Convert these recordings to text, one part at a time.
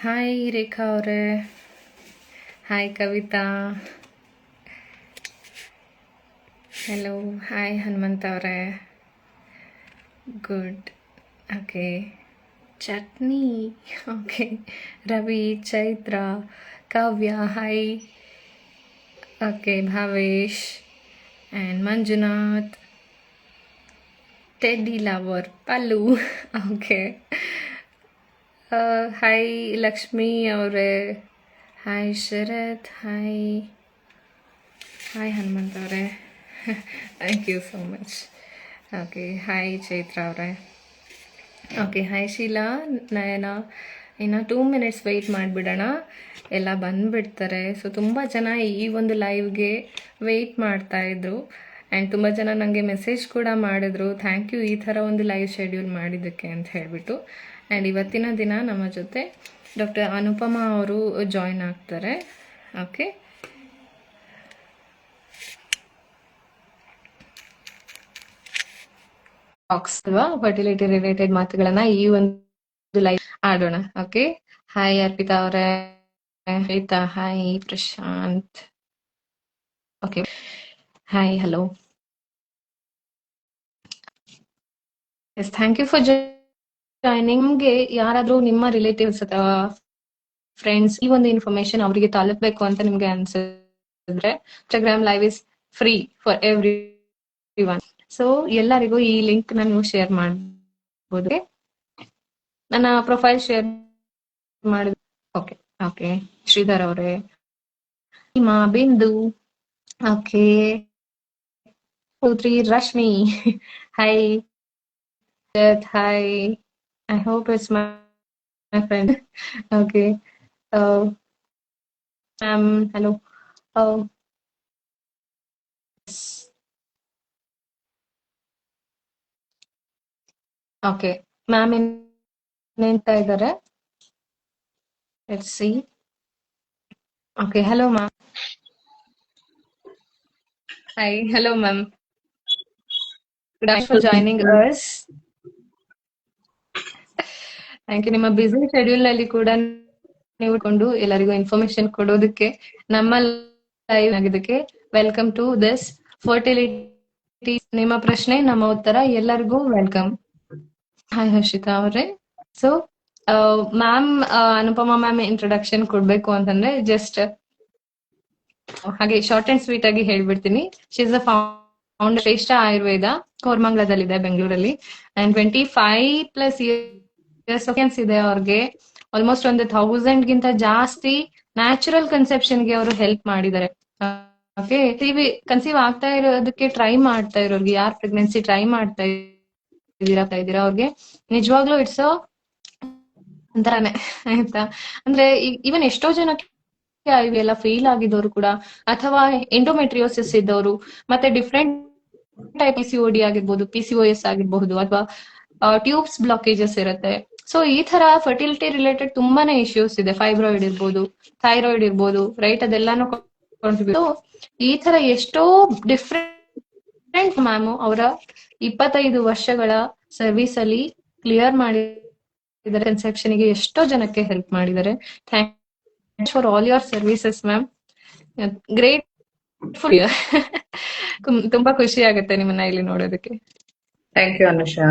Hi Rekha ಅವರೇ hi Kavita hello hi Hanumantha ಅವರೇ good okay chutney okay Ravi Chaitra Kavya hi okay Bhavesh and Manjunath teddy lover Pallu okay hi Lakshmi ಅವರೇ. Hi Sharath. Hi hi Hanumanth ಅವರೇ. Thank you so much okay hi Chaitra ಅವರೇ. Okay hi Sheela, Nayana. ಇನ್ನು two minutes wait ಮಾಡಿಬಿಡೋಣ. ಎಲ್ಲ ಬಂದುಬಿಡ್ತಾರೆ. So ತುಂಬ ಜನ ಈ ಒಂದು ಲೈವ್ಗೆ ವೆಯ್ಟ್ ಮಾಡ್ತಾಯಿದ್ರು ಆ್ಯಂಡ್ ತುಂಬ ಜನ ನನಗೆ ಮೆಸೇಜ್ ಕೂಡ ಮಾಡಿದ್ರು. ಥ್ಯಾಂಕ್ ಯು ಈ ಥರ ಒಂದು ಲೈವ್ ಶೆಡ್ಯೂಲ್ ಮಾಡಿದ್ದಕ್ಕೆ ಅಂತ ಹೇಳಿಬಿಟ್ಟು. ಆ್ಯಂಡ್ ಇವತ್ತಿನ ದಿನ ನಮ್ಮ ಜೊತೆ ಡಾಕ್ಟರ್ ಅನುಪಮಾ ಅವರು ಜಾಯ್ನ್ ಆಗ್ತಾರೆ. ಓಕೆ ಫರ್ಟಿಲಿಟಿ ರಿಲೇಟೆಡ್ ಮಾತುಗಳನ್ನ ಈ ಒಂದು ಲೈವ್ ಆಡೋಣ. ಓಕೆ ಹಾಯ್ ಅರ್ಪಿತಾ ಅವರೇ. Shweta hi Prashanth. Okay hi hello yes thank you for ನಿಮ್ಗೆ ಯಾರಾದ್ರೂ ನಿಮ್ಮ ರಿಲೇಟಿವ್ಸ್ ಅಥವಾ ಫ್ರೆಂಡ್ಸ್ ಈ ಒಂದು ಇನ್ಫಾರ್ಮೇಶನ್ ಅವರಿಗೆ ತಲುಪಬೇಕು ಅಂತ ನಿಮ್ಗೆ ಅನ್ಸಿದ್ರೆ Instagram live is free for everyone so ಎಲ್ಲರಿಗೂ ಈ ಲಿಂಕ್ನ ನೀವು ಶೇರ್ ಮಾಡಬಹುದು ನನ್ನ ಪ್ರೊಫೈಲ್ ಶೇರ್ ಮಾಡಿದ ಓಕೆ ಓಕೆ ಶ್ರೀಧರ್ ಅವರೇ. ಹಿಮಾ ಬಿಂದು. ಓಕೆ ಪುತ್ರಿ Rashmi. Hi hi I hope it's my friend okay ma'am hello okay ma'am ಏನ್ತಾ ಇದ್ದಾರೆ let's see okay hello ma'am hi hello ma'am good for joining us you ನಿಮ್ಮ busy ಶೆಡ್ಯೂಲ್ನಲ್ಲಿ ಕೂಡ ನೀವು ಕೊಂಡು ಎಲ್ಲರಿಗೂ information ಕೊಡೋದಕ್ಕೆ, ನಮ್ಮ ಲೈವ್ ಆಗಿದ್ದಕ್ಕೆ ವೆಲ್ಕಮ್ ಟು ದಿಸ್ ಫರ್ಟಿಲಿಟಿ ನಿಮ್ಮ ಪ್ರಶ್ನೆ, ನಮ್ಮ ಉತ್ತರ, ಎಲ್ಲರಿಗೂ ವೆಲ್ಕಮ್ ಹಾಯ್ ಹರ್ಷಿತಾ ಅವರೇ. So ma'am Anupama ma'am introduction ಕೊಡ್ಬೇಕು ಅಂತಂದ್ರೆ ಜಸ್ಟ್ ಹಾಗೆ ಶಾರ್ಟ್ ಅಂಡ್ ಸ್ವೀಟ್ ಆಗಿ ಹೇಳ್ಬಿಡ್ತೀನಿ. ಶೀಸ್ ಅ ಫೌಂಡರ್ ಶ್ರೇಷ್ಠ ಆಯುರ್ವೇದ ಕೋರ್ಮಂಗ್ಲದಲ್ಲಿದೆ ಬೆಂಗಳೂರಲ್ಲಿ and twenty five plus years ಇದೆ ಅವ್ರಿಗೆ. ಆಲ್ಮೋಸ್ಟ್ ಒಂದು ಥೌಸಂಡ್ ಗಿಂತ ಜಾಸ್ತಿ ನ್ಯಾಚುರಲ್ ಕನ್ಸೆಪ್ಷನ್ಗೆ ಅವರು ಹೆಲ್ಪ್ ಮಾಡಿದ್ದಾರೆ. ಕನ್ಸೀವ್ ಆಗ್ತಾ ಇರೋದಕ್ಕೆ ಟ್ರೈ ಮಾಡ್ತಾ ಇರೋರ್ಗೆ, ಯಾರು ಪ್ರೆಗ್ನೆನ್ಸಿ ಟ್ರೈ ಮಾಡ್ತಾ ಇದ್ದೀರಾ ಇದ್ದೀರಾ ಅವ್ರಿಗೆ, ನಿಜವಾಗ್ಲೂ ಇಟ್ಸ್ ಅಂತಾನೆ, ಆಯ್ತಾ? ಅಂದ್ರೆ ಈವನ್ ಎಷ್ಟೋ ಜನಕ್ಕೆ ಎಲ್ಲ ಫೇಲ್ ಆಗಿದ್ದವ್ರು ಕೂಡ, ಅಥವಾ ಎಂಡೋಮೆಟ್ರಿಯೋಸಿಸ್ ಇದ್ದವರು, ಮತ್ತೆ different type P C D ಆಗಿರ್ಬೋದು ಪಿ ಸಿ ಎಸ್ ಆಗಿರ್ಬಹುದು, ಅಥವಾ ಟ್ಯೂಬ್ಸ್ ಬ್ಲಾಕೇಜಸ್ ಇರುತ್ತೆ. ಸೊ ಈ ತರ ಫರ್ಟಿಲಿಟಿ ರಿಲೇಟೆಡ್ ತುಂಬಾನೇ ಇಶ್ಯೂಸ್ ಇದೆ. ಫೈಬ್ರಾಯ್ಡ್ ಇರ್ಬೋದು ಥೈರಾಯ್ಡ್ ಇರ್ಬೋದು ರೈಟ್ ಅದೆಲ್ಲಾನು ಈ ತರ ಎಷ್ಟೋ ಡಿಫ್ರೆಂಟ್ ಮ್ಯಾಮ್ ಅವರ ಇಪ್ಪತ್ತೈದು ವರ್ಷಗಳ ಸರ್ವಿಸ್ ಅಲ್ಲಿ ಕ್ಲಿಯರ್ ಮಾಡಿದ್ದಾರೆ. ಕನ್ಸೆಪ್ಷನ್ಗೆ ಎಷ್ಟೋ ಜನಕ್ಕೆ ಹೆಲ್ಪ್ ಮಾಡಿದ್ದಾರೆ. Thanks for all your services ma'am great ತುಂಬಾ ಖುಷಿ ಆಗುತ್ತೆ ನಿಮ್ಮನ್ನ ಇಲ್ಲಿ ನೋಡೋದಕ್ಕೆ. Thank you Anusha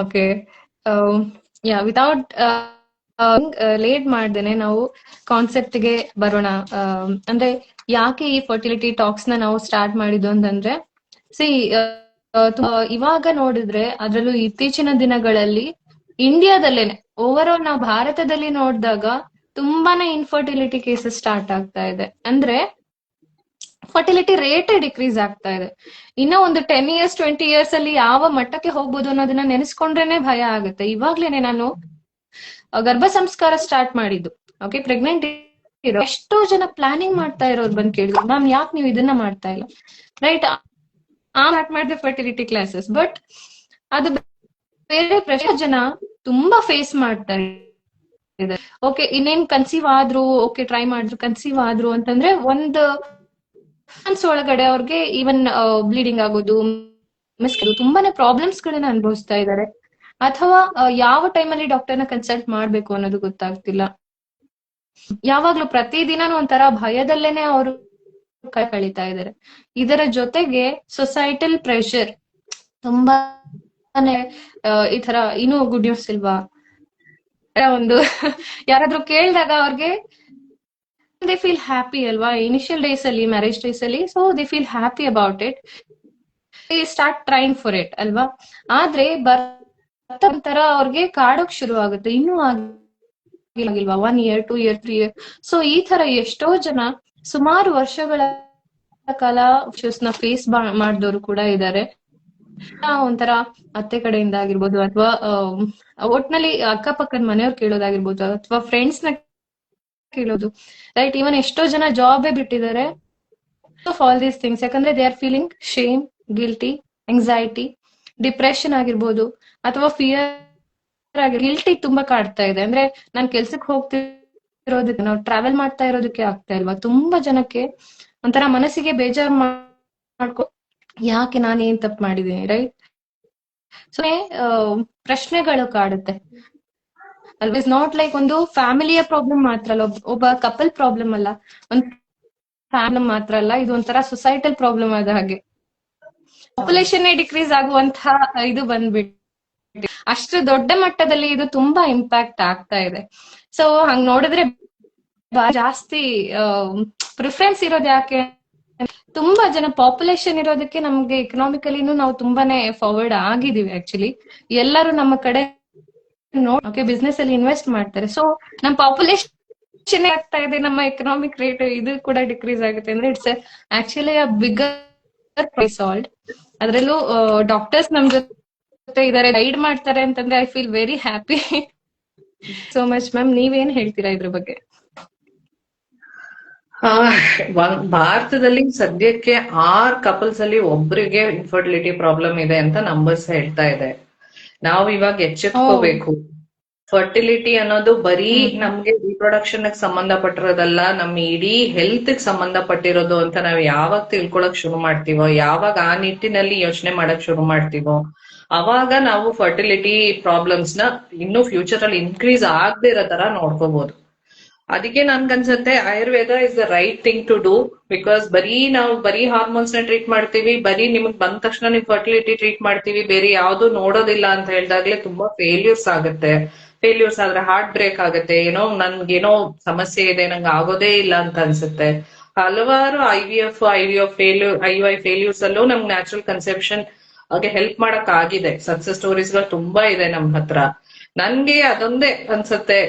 okay ya without late ಮಾಡ್ದೇನೆ ನಾವು ಕಾನ್ಸೆಪ್ಟ್ಗೆ ಬರೋಣ. ಅಂದ್ರೆ ಯಾಕೆ ಈ ಫರ್ಟಿಲಿಟಿ ಟಾಕ್ಸ್ನ ನಾವು ಸ್ಟಾರ್ಟ್ ಮಾಡಿದ್ದು ಅಂತಂದ್ರೆ ಸಿ ಇವಾಗ ನೋಡಿದ್ರೆ ಅದರಲ್ಲೂ ಇತ್ತೀಚಿನ ದಿನಗಳಲ್ಲಿ ಇಂಡಿಯಾದಲ್ಲೇನೆ ಓವರ್ ಆಲ್ ನಾವು ಭಾರತದಲ್ಲಿ ನೋಡಿದಾಗ ತುಂಬಾನೇ ಇನ್ಫರ್ಟಿಲಿಟಿ ಕೇಸಸ್ ಸ್ಟಾರ್ಟ್ ಆಗ್ತಾ ಇದೆ. ಅಂದ್ರೆ ಫರ್ಟಿಲಿಟಿ ರೇಟ್ ಡಿಕ್ರೀಸ್ ಆಗ್ತಾ ಇದೆ. ಇನ್ನ ಒಂದು ಟೆನ್ ಇಯರ್ಸ್ ಟ್ವೆಂಟಿ ಇಯರ್ಸ್ ಅಲ್ಲಿ ಯಾವ ಮಟ್ಟಕ್ಕೆ ಹೋಗ್ಬೋದು ಅನ್ನೋದನ್ನ ನೆನೆಸ್ಕೊಂಡ್ರೇನೆ ಭಯ ಆಗುತ್ತೆ. ಇವಾಗ್ಲೇನೆ ನಾನು ಗರ್ಭ ಸಂಸ್ಕಾರ ಸ್ಟಾರ್ಟ್ ಮಾಡಿದ್ದು. ಓಕೆ ಪ್ರೆಗ್ನೆಂಟ್ ಎಷ್ಟೋ ಜನ ಪ್ಲಾನಿಂಗ್ ಮಾಡ್ತಾ ಇರೋರು ಬಂದ್ ಕೇಳಿದ್ರು ಮ್ಯಾಮ್ ಯಾಕೆ ನೀವು ಇದನ್ನ ಮಾಡ್ತಾ ಇಲ್ಲ? ರೈಟ್ ಆ ಸ್ಟಾರ್ಟ್ ಮಾಡಿದೆ ಫರ್ಟಿಲಿಟಿ ಕ್ಲಾಸಸ್ ಬಟ್ ಅದು ಬೇರೆ ಪ್ರಶ್ನೆ ಜನ ತುಂಬಾ ಫೇಸ್ ಮಾಡ್ತಾ ಇದೆ ಓಕೆ ಇನ್ನೇನ್ ಕನ್ಸೀವ್ ಆದ್ರು ಓಕೆ ಟ್ರೈ ಮಾಡಿದ್ರು ಕನ್ಸೀವ್ ಆದ್ರು ಅಂತಂದ್ರೆ ಒಂದು ಮಂತ್ಸ್ ಒಳಗಡೆ ಅವ್ರಿಗೆ ಈವನ್ ಬ್ಲೀಡಿಂಗ್ ಆಗೋದು ಮಿಸ್ ತುಂಬಾನೇ ಪ್ರಾಬ್ಲಮ್ಸ್ ಗಳನ್ನ ಅನುಭವಿಸ್ತಾ ಇದ್ದಾರೆ ಅಥವಾ ಆ, ಯಾವ ಟೈಮಲ್ಲಿ ಡಾಕ್ಟರ್ನ ಕನ್ಸಲ್ಟ್ ಮಾಡ್ಬೇಕು ಅನ್ನೋದು ಗೊತ್ತಾಗ್ತಿಲ್ಲ. ಯಾವಾಗ್ಲೂ ಪ್ರತಿದಿನನೂ ಒಂಥರ ಭಯದಲ್ಲೇನೆ ಅವರು ಕಳೀತಾ ಇದ್ದಾರೆ ಇದರ ಜೊತೆಗೆ ಸೊಸೈಟಲ್ ಪ್ರೆಷರ್ ತುಂಬಾನೇ ಆ, ಈ ತರ ಇನ್ನೂ ಗುಡ್ ನ್ಯೂಸ್ ಇಲ್ವಾ? ಒಂದು ಯಾರಾದ್ರೂ ಕೇಳಿದಾಗ ಅವ್ರಿಗೆ ದೇ ಫೀಲ್ ಹ್ಯಾಪಿ ಅಲ್ವಾ ಇನಿಷಿಯಲ್ ಡೇಸ್ ಅಲ್ಲಿ ಮ್ಯಾರೇಜ್ ಡೇಸ್ ಅಲ್ಲಿ so they feel happy about it start train for it ಅಲ್ವಾ ಆದ್ರೆ ಒಂಥರ ಅವ್ರಿಗೆ ಕಾಡೋಕ್ ಶುರು ಆಗುತ್ತೆ. ಇನ್ನೂ ಆಗಿಲ್ವಾ? One year two year three year so ಈ ತರ ಎಷ್ಟೋ ಜನ ಸುಮಾರು ವರ್ಷಗಳ ಕಾಲ ನ ಫೇಸ್ ಮಾಡಿದವರು ಕೂಡ ಇದ್ದಾರೆ ಒಂಥರ ಅತ್ತೆ ಕಡೆಯಿಂದ ಆಗಿರ್ಬೋದು, ಅಥವಾ ಒಟ್ನಲ್ಲಿ ಅಕ್ಕಪಕ್ಕದ ಮನೆಯವ್ರು ಕೇಳೋದಾಗಿರ್ಬೋದು, ಅಥವಾ ಫ್ರೆಂಡ್ಸ್ನ ಕೇಳೋದು. ರೈಟ್ ಈವನ್ ಎಷ್ಟೋ ಜನ ಜಾಬೇ ಬಿಟ್ಟಿದ್ದಾರೆ ಆಲ್ ದೀಸ್ ಥಿಂಗ್ಸ್ ಯಾಕಂದ್ರೆ they are feeling shame guilty anxiety depression ಆಗಿರ್ಬೋದು, ಅಥವಾ ಫಿಯರ್ ಆಗಿ ಗಿಲ್ಟಿ ತುಂಬಾ ಕಾಡ್ತಾ ಇದೆ. ಅಂದ್ರೆ ನಾನ್ ಕೆಲ್ಸಕ್ಕೆ ಹೋಗ್ತಿರೋದಕ್ಕೆ, ನಾವು ಟ್ರಾವೆಲ್ ಮಾಡ್ತಾ ಇರೋದಕ್ಕೆ ಆಗ್ತಾ ಇಲ್ವಾ? ತುಂಬಾ ಜನಕ್ಕೆ ಒಂಥರ ಮನಸ್ಸಿಗೆ ಬೇಜಾರ್ ಮಾಡ್ಕೊ ಯಾಕೆ ನಾನು ಏನ್ ತಪ್ಪು ಮಾಡಿದೀನಿ ರೈಟ್ ಸೊ ಪ್ರಶ್ನೆಗಳು ಕಾಡುತ್ತೆ. ಅಲ್ವೇಸ್ ನಾಟ್ ಲೈಕ್ ಒಂದು ಫ್ಯಾಮಿಲಿಯ ಪ್ರಾಬ್ಲಮ್ ಮಾತ್ರ ಅಲ್ಲ. ಒಬ್ಬ ಕಪಲ್ ಪ್ರಾಬ್ಲಮ್ ಅಲ್ಲ. ಒಂದು ಫ್ಯಾಮಿಲಿ ಮಾತ್ರ ಅಲ್ಲ. ಇದು ಒಂಥರ ಸೊಸೈಟಲ್ ಪ್ರಾಬ್ಲಮ್ ಆದ ಹಾಗೆ. ಪಾಪ್ಯುಲೇಷನ್ ಡಿಕ್ರೀಸ್ ಆಗುವಂತಹ ಇದು ಬಂದ್ಬಿಟ್ಟು ಅಷ್ಟು ದೊಡ್ಡ ಮಟ್ಟದಲ್ಲಿ ಇದು ತುಂಬಾ ಇಂಪ್ಯಾಕ್ಟ್ ಆಗ್ತಾ ಇದೆ. ಸೊ ಹಂಗ್ ನೋಡಿದ್ರೆ ಜಾಸ್ತಿ ಪ್ರಿಫರೆನ್ಸ್ ಇರೋದು ಯಾಕೆ ತುಂಬಾ ಜನ ಪಾಪ್ಯುಲೇಷನ್ ಇರೋದಕ್ಕೆ ನಮ್ಗೆ ಇಕನಾಮಿಕಲಿನೂ ನಾವು ತುಂಬಾನೇ ಫಾರ್ವರ್ಡ್ ಆಗಿದೀವಿ ಆಕ್ಚುಲಿ ಎಲ್ಲರೂ ನಮ್ಮ ಕಡೆ ನೋಡಿ ಓಕೆ ಬಿಸ್ನೆಸ್ ಅಲ್ಲಿ ಇನ್ವೆಸ್ಟ್ ಮಾಡ್ತಾರೆ. ಸೊ ನಮ್ಮ ಪಾಪ್ಯುಲೇಷನ್ ಆಗ್ತಾ ಇದೆ, ನಮ್ಮ ಎಕನಾಮಿಕ್ ರೇಟ್ ಇದು ಕೂಡ ಡಿಕ್ರೀಸ್ ಆಗುತ್ತೆ ಅಂದ್ರೆ it's actually a bigger sold ಅದ್ರಲ್ಲೂ ಡಾಕ್ಟರ್ಸ್ ನಮ್ ಜೊತೆ ಇದಾರೆ ಗೈಡ್ ಮಾಡ್ತಾರೆ ಅಂತಂದ್ರೆ I feel very happy so much ma'am ನೀವೇನ್ ಹೇಳ್ತೀರಾ ಇದ್ರ ಬಗ್ಗೆ? ಭಾರತದಲ್ಲಿ ಸದ್ಯಕ್ಕೆ ಆರ್ ಕಪಲ್ಸ್ ಅಲ್ಲಿ ಒಬ್ರಿಗೆ ಇನ್ಫರ್ಟಿಲಿಟಿ ಪ್ರಾಬ್ಲಮ್ ಇದೆ ಅಂತ ನಂಬರ್ಸ್ ಹೇಳ್ತಾ ಇದೆ. ನಾವು ಇವಾಗ ಎಚ್ಚೆತ್ಕೋಬೇಕು. ಫರ್ಟಿಲಿಟಿ ಅನ್ನೋದು ಬರೀ ನಮ್ಗೆ ರಿಪ್ರೊಡಕ್ಷನ್ ಸಂಬಂಧಪಟ್ಟಿರೋದಲ್ಲ ನಮ್ಮ ಇಡೀ ಹೆಲ್ತ್ ಸಂಬಂಧಪಟ್ಟಿರೋದು ಅಂತ ನಾವ್ ಯಾವಾಗ ತಿಳ್ಕೊಳಕ್ ಶುರು ಮಾಡ್ತೀವೋ ಯಾವಾಗ ಆ ನಿಟ್ಟಿನಲ್ಲಿ ಯೋಚನೆ ಮಾಡಕ್ ಶುರು ಮಾಡ್ತೀವೋ ಅವಾಗ ನಾವು ಫರ್ಟಿಲಿಟಿ ಪ್ರಾಬ್ಲಮ್ಸ್ನ ಇನ್ನು ಫ್ಯೂಚರ್ ಅಲ್ಲಿ ಇನ್ಕ್ರೀಸ್ ಆಗದೆ ಇರೋ ತರ ನೋಡ್ಕೋಬಹುದು ಅದಕ್ಕೆ ನನ್ಗನ್ಸತ್ತೆ, Ayurveda is the right thing to do because ಬರೀ ನಾವು ಬರೀ ಹಾರ್ಮೋನ್ಸ್ನ ಟ್ರೀಟ್ ಮಾಡ್ತೀವಿ, ಬರೀ ನಿಮಗ್ ಬಂದ ತಕ್ಷಣ ನೀವು ಫರ್ಟಿಲಿಟಿ ಟ್ರೀಟ್ ಮಾಡ್ತೀವಿ, ಬೇರೆ ಯಾವ್ದು ನೋಡೋದಿಲ್ಲ ಅಂತ ಹೇಳಿದಾಗ್ಲೇ ತುಂಬಾ ಫೇಲ್ಯೂರ್ಸ್ ಆಗುತ್ತೆ. ಫೇಲ್ಯೂರ್ಸ್ ಆದ್ರೆ ಹಾರ್ಟ್ ಬ್ರೇಕ್ ಆಗುತ್ತೆ, ಏನೋ ನನ್ಗೇನೋ ಸಮಸ್ಯೆ ಇದೆ, ನಂಗೆ ಆಗೋದೇ ಇಲ್ಲ ಅಂತ ಅನ್ಸುತ್ತೆ. ಹಲವಾರು I V F I V F failure I Y failures ಅಲ್ಲೂ ನಮ್ಗೆ ನ್ಯಾಚುರಲ್ ಕನ್ಸೆಪ್ಷನ್ ಹಾಗೆ ಹೆಲ್ಪ್ ಮಾಡಕ್ ಆಗಿದೆ ಸಕ್ಸಸ್ ಸ್ಟೋರೀಸ್ಗಳು ತುಂಬಾ ಇದೆ ನಮ್ ಹತ್ರ ನನ್ಗೆ ಅದೊಂದೇ ಅನ್ಸತ್ತೆ.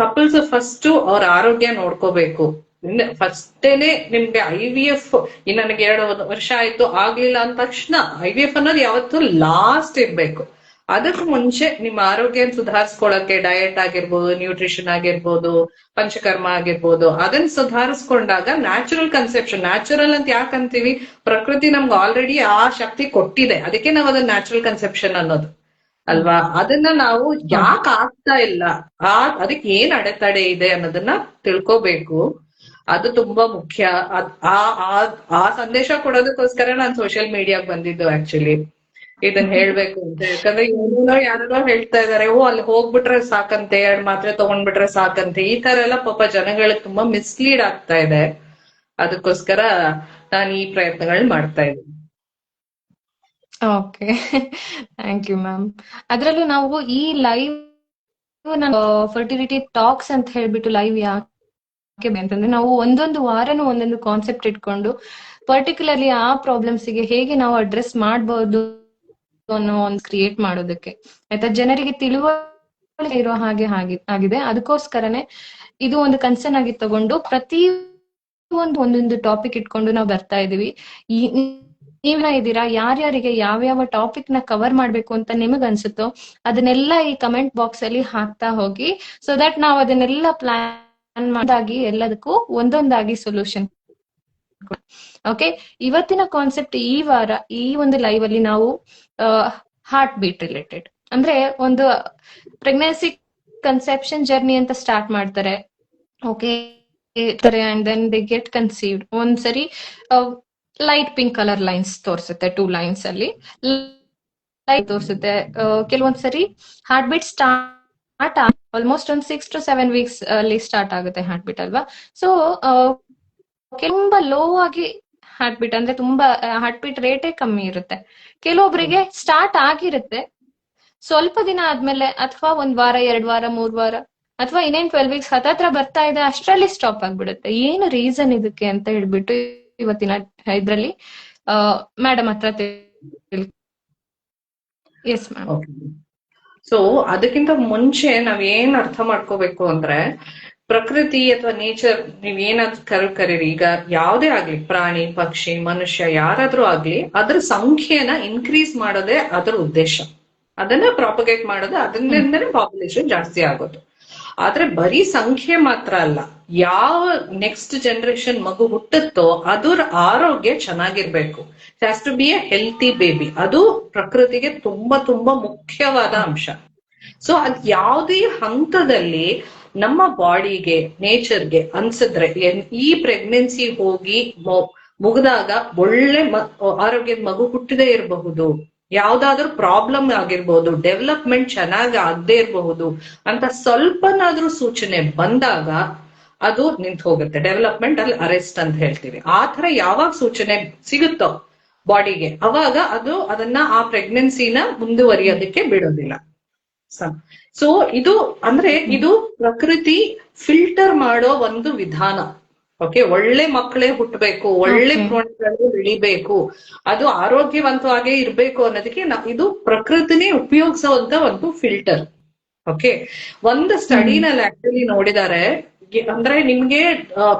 ಕಪಲ್ಸ್ ಫಸ್ಟ್ ಅವ್ರ ಆರೋಗ್ಯ ನೋಡ್ಕೋಬೇಕು. ಫಸ್ಟೇನೆ ನಿಮ್ಗೆ ಐ ವಿ ಎಫ್ ನನಗೆ ಎರಡು ವರ್ಷ ಆಯ್ತು, ಆಗ್ಲಿಲ್ಲ ಅಂದ ತಕ್ಷಣ ಐ ವಿ ಎಫ್ ಅನ್ನೋದು ಯಾವತ್ತೂ ಲಾಸ್ಟ್ ಇರ್ಬೇಕು. ಅದಕ್ಕೆ ಮುಂಚೆ ನಿಮ್ಮ ಆರೋಗ್ಯ ಸುಧಾರಿಸ್ಕೊಳಕ್ಕೆ ಡಯಟ್ ಆಗಿರ್ಬೋದು ನ್ಯೂಟ್ರಿಷನ್ ಆಗಿರ್ಬೋದು, ಪಂಚಕರ್ಮ ಆಗಿರ್ಬೋದು, ಅದನ್ನ ಸುಧಾರಿಸ್ಕೊಂಡಾಗ ನ್ಯಾಚುರಲ್ ಕನ್ಸೆಪ್ಷನ್ ನ್ಯಾಚುರಲ್ ಅಂತ ಯಾಕಂತೀವಿ? ಪ್ರಕೃತಿ ನಮ್ಗೆ ಆಲ್ರೆಡಿ ಆ ಶಕ್ತಿ ಕೊಟ್ಟಿದೆ. ಅದಕ್ಕೆ ನಾವು ಅದನ್ನ ನ್ಯಾಚುರಲ್ ಕನ್ಸೆಪ್ಷನ್ ಅನ್ನೋದು. ಅಲ್ವಾ? ಅದನ್ನ ನಾವು ಯಾಕೆ ಆಗ್ತಾ ಇಲ್ಲ? ಆ ಅದಕ್ಕೆ ಏನ್ ಅಡೆತಡೆ ಇದೆ ಅನ್ನೋದನ್ನ ತಿಳ್ಕೋಬೇಕು. ಅದು ತುಂಬಾ ಮುಖ್ಯ. ಅದ್- ಆ ಆ- ಆ ಸಂದೇಶ ಕೊಡೋದಕ್ಕೋಸ್ಕರ ನಾನು ಸೋಷಿಯಲ್ ಮೀಡಿಯಾಗ್ ಬಂದಿದ್ದು ಆಕ್ಚುಲಿ ಇದನ್ನ ಹೇಳ್ಬೇಕು ಅಂತ. ಯಾಕಂದ್ರೆ ಏನೇನೋ ಯಾರೋ ಹೇಳ್ತಾ ಇದಾರೆ ಓ ಅಲ್ಲಿ ಹೋಗ್ಬಿಟ್ರೆ ಸಾಕಂತೆ ಎರಡ್ ಮಾತ್ರೆ ತಗೊಂಡ್ಬಿಟ್ರೆ ಸಾಕಂತೆ. ಈ ತರ ಎಲ್ಲ ಪಾಪ ಜನಗಳಿಗೆ ತುಂಬಾ ಮಿಸ್ಲೀಡ್ ಆಗ್ತಾ ಇದೆ. ಅದಕ್ಕೋಸ್ಕರ ನಾನು ಈ ಪ್ರಯತ್ನಗಳನ್ನ ಮಾಡ್ತಾ ಇದ್ದೀನಿ. ಓಕೆ ಥ್ಯಾಂಕ್ ಯು ಮ್ಯಾಮ್ ಅದ್ರಲ್ಲೂ ನಾವು ಈ ಲೈವ್ ಫರ್ಟಿಲಿಟಿ ಟಾಕ್ಸ್ ಅಂತ ಹೇಳ್ಬಿಟ್ಟು ಲೈವ್ ಯಾಕೆ ಅಂತಂದ್ರೆ ನಾವು ಒಂದೊಂದು ವಾರನೂ ಒಂದೊಂದು ಕಾನ್ಸೆಪ್ಟ್ ಇಟ್ಕೊಂಡು ಪರ್ಟಿಕ್ಯುಲರ್ಲಿ ಆ ಪ್ರಾಬ್ಲಮ್ಸ್ಗೆ ಹೇಗೆ ನಾವು ಅಡ್ರೆಸ್ ಮಾಡಬಹುದು ಅನ್ನೋ ಒಂದು ಕ್ರಿಯೇಟ್ ಮಾಡೋದಕ್ಕೆ. ಆಯ್ತಾ? ಜನರಿಗೆ ತಿಳುವಳಿಕೆ ಇರೋ ಹಾಗೆ ಆಗಿದೆ. ಅದಕ್ಕೋಸ್ಕರನೇ ಇದು ಒಂದು ಕನ್ಸರ್ನ್ ಆಗಿ ತಗೊಂಡು ಪ್ರತಿ ಒಂದು ಒಂದೊಂದು ಟಾಪಿಕ್ ಇಟ್ಕೊಂಡು ನಾವು ಬರ್ತಾ ಇದೀವಿ ನೀವ್ನ ಇದ್ದೀರಾ? ಯಾರ್ಯಾರಿಗೆ ಯಾವ್ಯಾವ ಟಾಪಿಕ್ನ ಕವರ್ ಮಾಡ್ಬೇಕು ಅಂತ ನಿಮಗ್ ಅನ್ಸುತ್ತೋ ಅದನ್ನೆಲ್ಲ ಈ ಕಮೆಂಟ್ ಬಾಕ್ಸ್ ಅಲ್ಲಿ ಹಾಕ್ತಾ ಹೋಗಿ ಸೊ ದಟ್ ನಾವ್ ಅದನ್ನೆಲ್ಲ ಪ್ಲಾನ್ ಮಾಡಾಗಿ ಎಲ್ಲದಕ್ಕೂ ಒಂದೊಂದಾಗಿ ಸೊಲ್ಯೂಷನ್ ಓಕೆ ಇವತ್ತಿನ ಕಾನ್ಸೆಪ್ಟ್ ಈ ವಾರ, ಈ ಒಂದು ಲೈವ್ ಅಲ್ಲಿ ನಾವು ಹಾರ್ಟ್ ಬೀಟ್ ರಿಲೇಟೆಡ್ ಅಂದ್ರೆ ಒಂದು ಪ್ರೆಗ್ನೆನ್ಸಿ ಕನ್ಸೆಪ್ಷನ್ ಜರ್ನಿ ಅಂತ ಸ್ಟಾರ್ಟ್ ಮಾಡ್ತಾರೆ. Okay and then they get conceived ಒಂದ್ಸರಿ ಲೈಟ್ ಪಿಂಕ್ ಕಲರ್ ಲೈನ್ಸ್ ತೋರಿಸುತ್ತೆ ಟೂ ಲೈನ್ಸ್ ಅಲ್ಲಿ. ಲೈಟ್ ತೋರಿಸುತ್ತೆ. ಕೆಲವೊಂದ್ಸರಿ ಹಾರ್ಟ್ ಬೀಟ್ ಸ್ಟಾರ್ಟ್ ಆಲ್ಮೋಸ್ಟ್ ಒಂದ್ ಸಿಕ್ಸ್ ಟು ಸೆವೆನ್ ವೀಕ್ಸ್ ಅಲ್ಲಿ ಸ್ಟಾರ್ಟ್ ಆಗುತ್ತೆ ಹಾರ್ಟ್ ಬೀಟ್ ಅಲ್ವಾ ಸೊ ತುಂಬಾ ಲೋ ಆಗಿ ಹಾರ್ಟ್ ಬೀಟ್ ಅಂದ್ರೆ ತುಂಬಾ ಹಾರ್ಟ್ ಬೀಟ್ ರೇಟೇ ಕಮ್ಮಿ ಇರುತ್ತೆ. ಕೆಲವೊಬ್ಬರಿಗೆ ಸ್ಟಾರ್ಟ್ ಆಗಿರುತ್ತೆ. ಸ್ವಲ್ಪ ದಿನ ಆದ್ಮೇಲೆ ಅಥವಾ ಒಂದ್ ವಾರ, ಎರಡ್ ವಾರ, ಮೂರ್ ವಾರ, ಅಥವಾ ಇನ್ನೇನ್ ಟ್ವೆಲ್ ವೀಕ್ಸ್ ಹತ್ತತ್ರ ಬರ್ತಾ ಇದೆ, ಅಷ್ಟರಲ್ಲಿ ಸ್ಟಾಪ್ ಆಗ್ಬಿಡುತ್ತೆ. ಏನು ರೀಸನ್ ಇದಕ್ಕೆ ಅಂತ ಹೇಳ್ಬಿಟ್ಟು ಇವತ್ತಿನ ಇದ್ರಲ್ಲಿ ಮೇಡಮ್ ಹತ್ರ ಎಸ್ ಸೊ ಅದಕ್ಕಿಂತ ಮುಂಚೆ ನಾವ್ ಏನ್ ಅರ್ಥ ಮಾಡ್ಕೋಬೇಕು ಅಂದ್ರೆ, ಪ್ರಕೃತಿ ಅಥವಾ ನೇಚರ್ ನೀವ್ ಏನಾದ್ರು ಕರ್, ಕರೀರಿ. ಈಗ ಯಾವ್ದೇ ಆಗ್ಲಿ, ಪ್ರಾಣಿ, ಪಕ್ಷಿ, ಮನುಷ್ಯ, ಯಾರಾದ್ರೂ ಆಗ್ಲಿ, ಅದ್ರ ಸಂಖ್ಯೆನ ಇನ್ಕ್ರೀಸ್ ಮಾಡೋದೇ ಅದ್ರ ಉದ್ದೇಶ. ಅದನ್ನ ಪ್ರಾಪಗೇಟ್ ಮಾಡೋದು ಅದರಿಂದನೇ ಪಾಪ್ಯುಲೇಷನ್ ಜಾಸ್ತಿ ಆಗೋದು. ಆದ್ರೆ ಬರೀ ಸಂಖ್ಯೆ ಮಾತ್ರ ಅಲ್ಲ, ಯಾವ ನೆಕ್ಸ್ಟ್ ಜನರೇಷನ್ ಮಗು ಹುಟ್ಟುತ್ತೋ ಅದರ ಆರೋಗ್ಯ ಚೆನ್ನಾಗಿರ್ಬೇಕು. Has to be a healthy baby ಅದು ಪ್ರಕೃತಿಗೆ ತುಂಬಾ ತುಂಬಾ ಮುಖ್ಯವಾದ ಅಂಶ. ಸೊ ಅದ್ ಯಾವುದೇ ಹಂತದಲ್ಲಿ ನಮ್ಮ ಬಾಡಿಗೆ, ನೇಚರ್ಗೆ ಅನ್ಸಿದ್ರೆ ಈ ಪ್ರೆಗ್ನೆನ್ಸಿ ಹೋಗಿ ಮುಗಿದಾಗ ಒಳ್ಳೆ ಆರೋಗ್ಯದ ಮಗು ಹುಟ್ಟದೇ ಇರಬಹುದು. ಯಾವ್ದಾದ್ರು ಪ್ರಾಬ್ಲಮ್ ಆಗಿರ್ಬಹುದು ಡೆವಲಪ್ಮೆಂಟ್ ಚೆನ್ನಾಗಿ ಆಗದೆ ಇರಬಹುದು ಅಂತ ಸ್ವಲ್ಪನಾದ್ರೂ ಸೂಚನೆ ಬಂದಾಗ ಅದು ನಿಂತು ಹೋಗುತ್ತೆ. ಡೆವಲಪ್ಮೆಂಟ್ ಅಲ್ಲಿ ಅರೆಸ್ಟ್ ಅಂತ ಹೇಳ್ತೀವಿ. ಆ ತರ ಯಾವಾಗ ಸೂಚನೆ ಸಿಗುತ್ತೋ ಬಾಡಿಗೆ, ಅವಾಗ ಅದು ಅದನ್ನ ಆ ಪ್ರೆಗ್ನೆನ್ಸಿನ ಮುಂದುವರಿಯೋದಕ್ಕೆ ಬಿಡೋದಿಲ್ಲ. ಸೊ ಇದು ಅಂದ್ರೆ ಇದು ಪ್ರಕೃತಿ ಫಿಲ್ಟರ್ ಮಾಡೋ ಒಂದು ವಿಧಾನ. ಓಕೆ ಒಳ್ಳೆ ಮಕ್ಕಳೇ ಹುಟ್ಟಬೇಕು ಒಳ್ಳೆ. ಪ್ರಾಣಿಗಳು ಬೆಳಿಬೇಕು ಅದು ಆರೋಗ್ಯವಂತವಾಗೇ ಇರಬೇಕು ಅನ್ನೋದಕ್ಕೆ ಇದು ಪ್ರಕೃತಿನೇ ಉಪಯೋಗಿಸುವಂತ ಒಂದು ಫಿಲ್ಟರ್ ಓಕೆ ಒಂದು ಸ್ಟಡಿನಲ್ಲಿ ಆಕ್ಚುಲಿ ನೋಡಿದ್ದಾರೆ ಅಂದ್ರೆ ನಿಮ್ಗೆ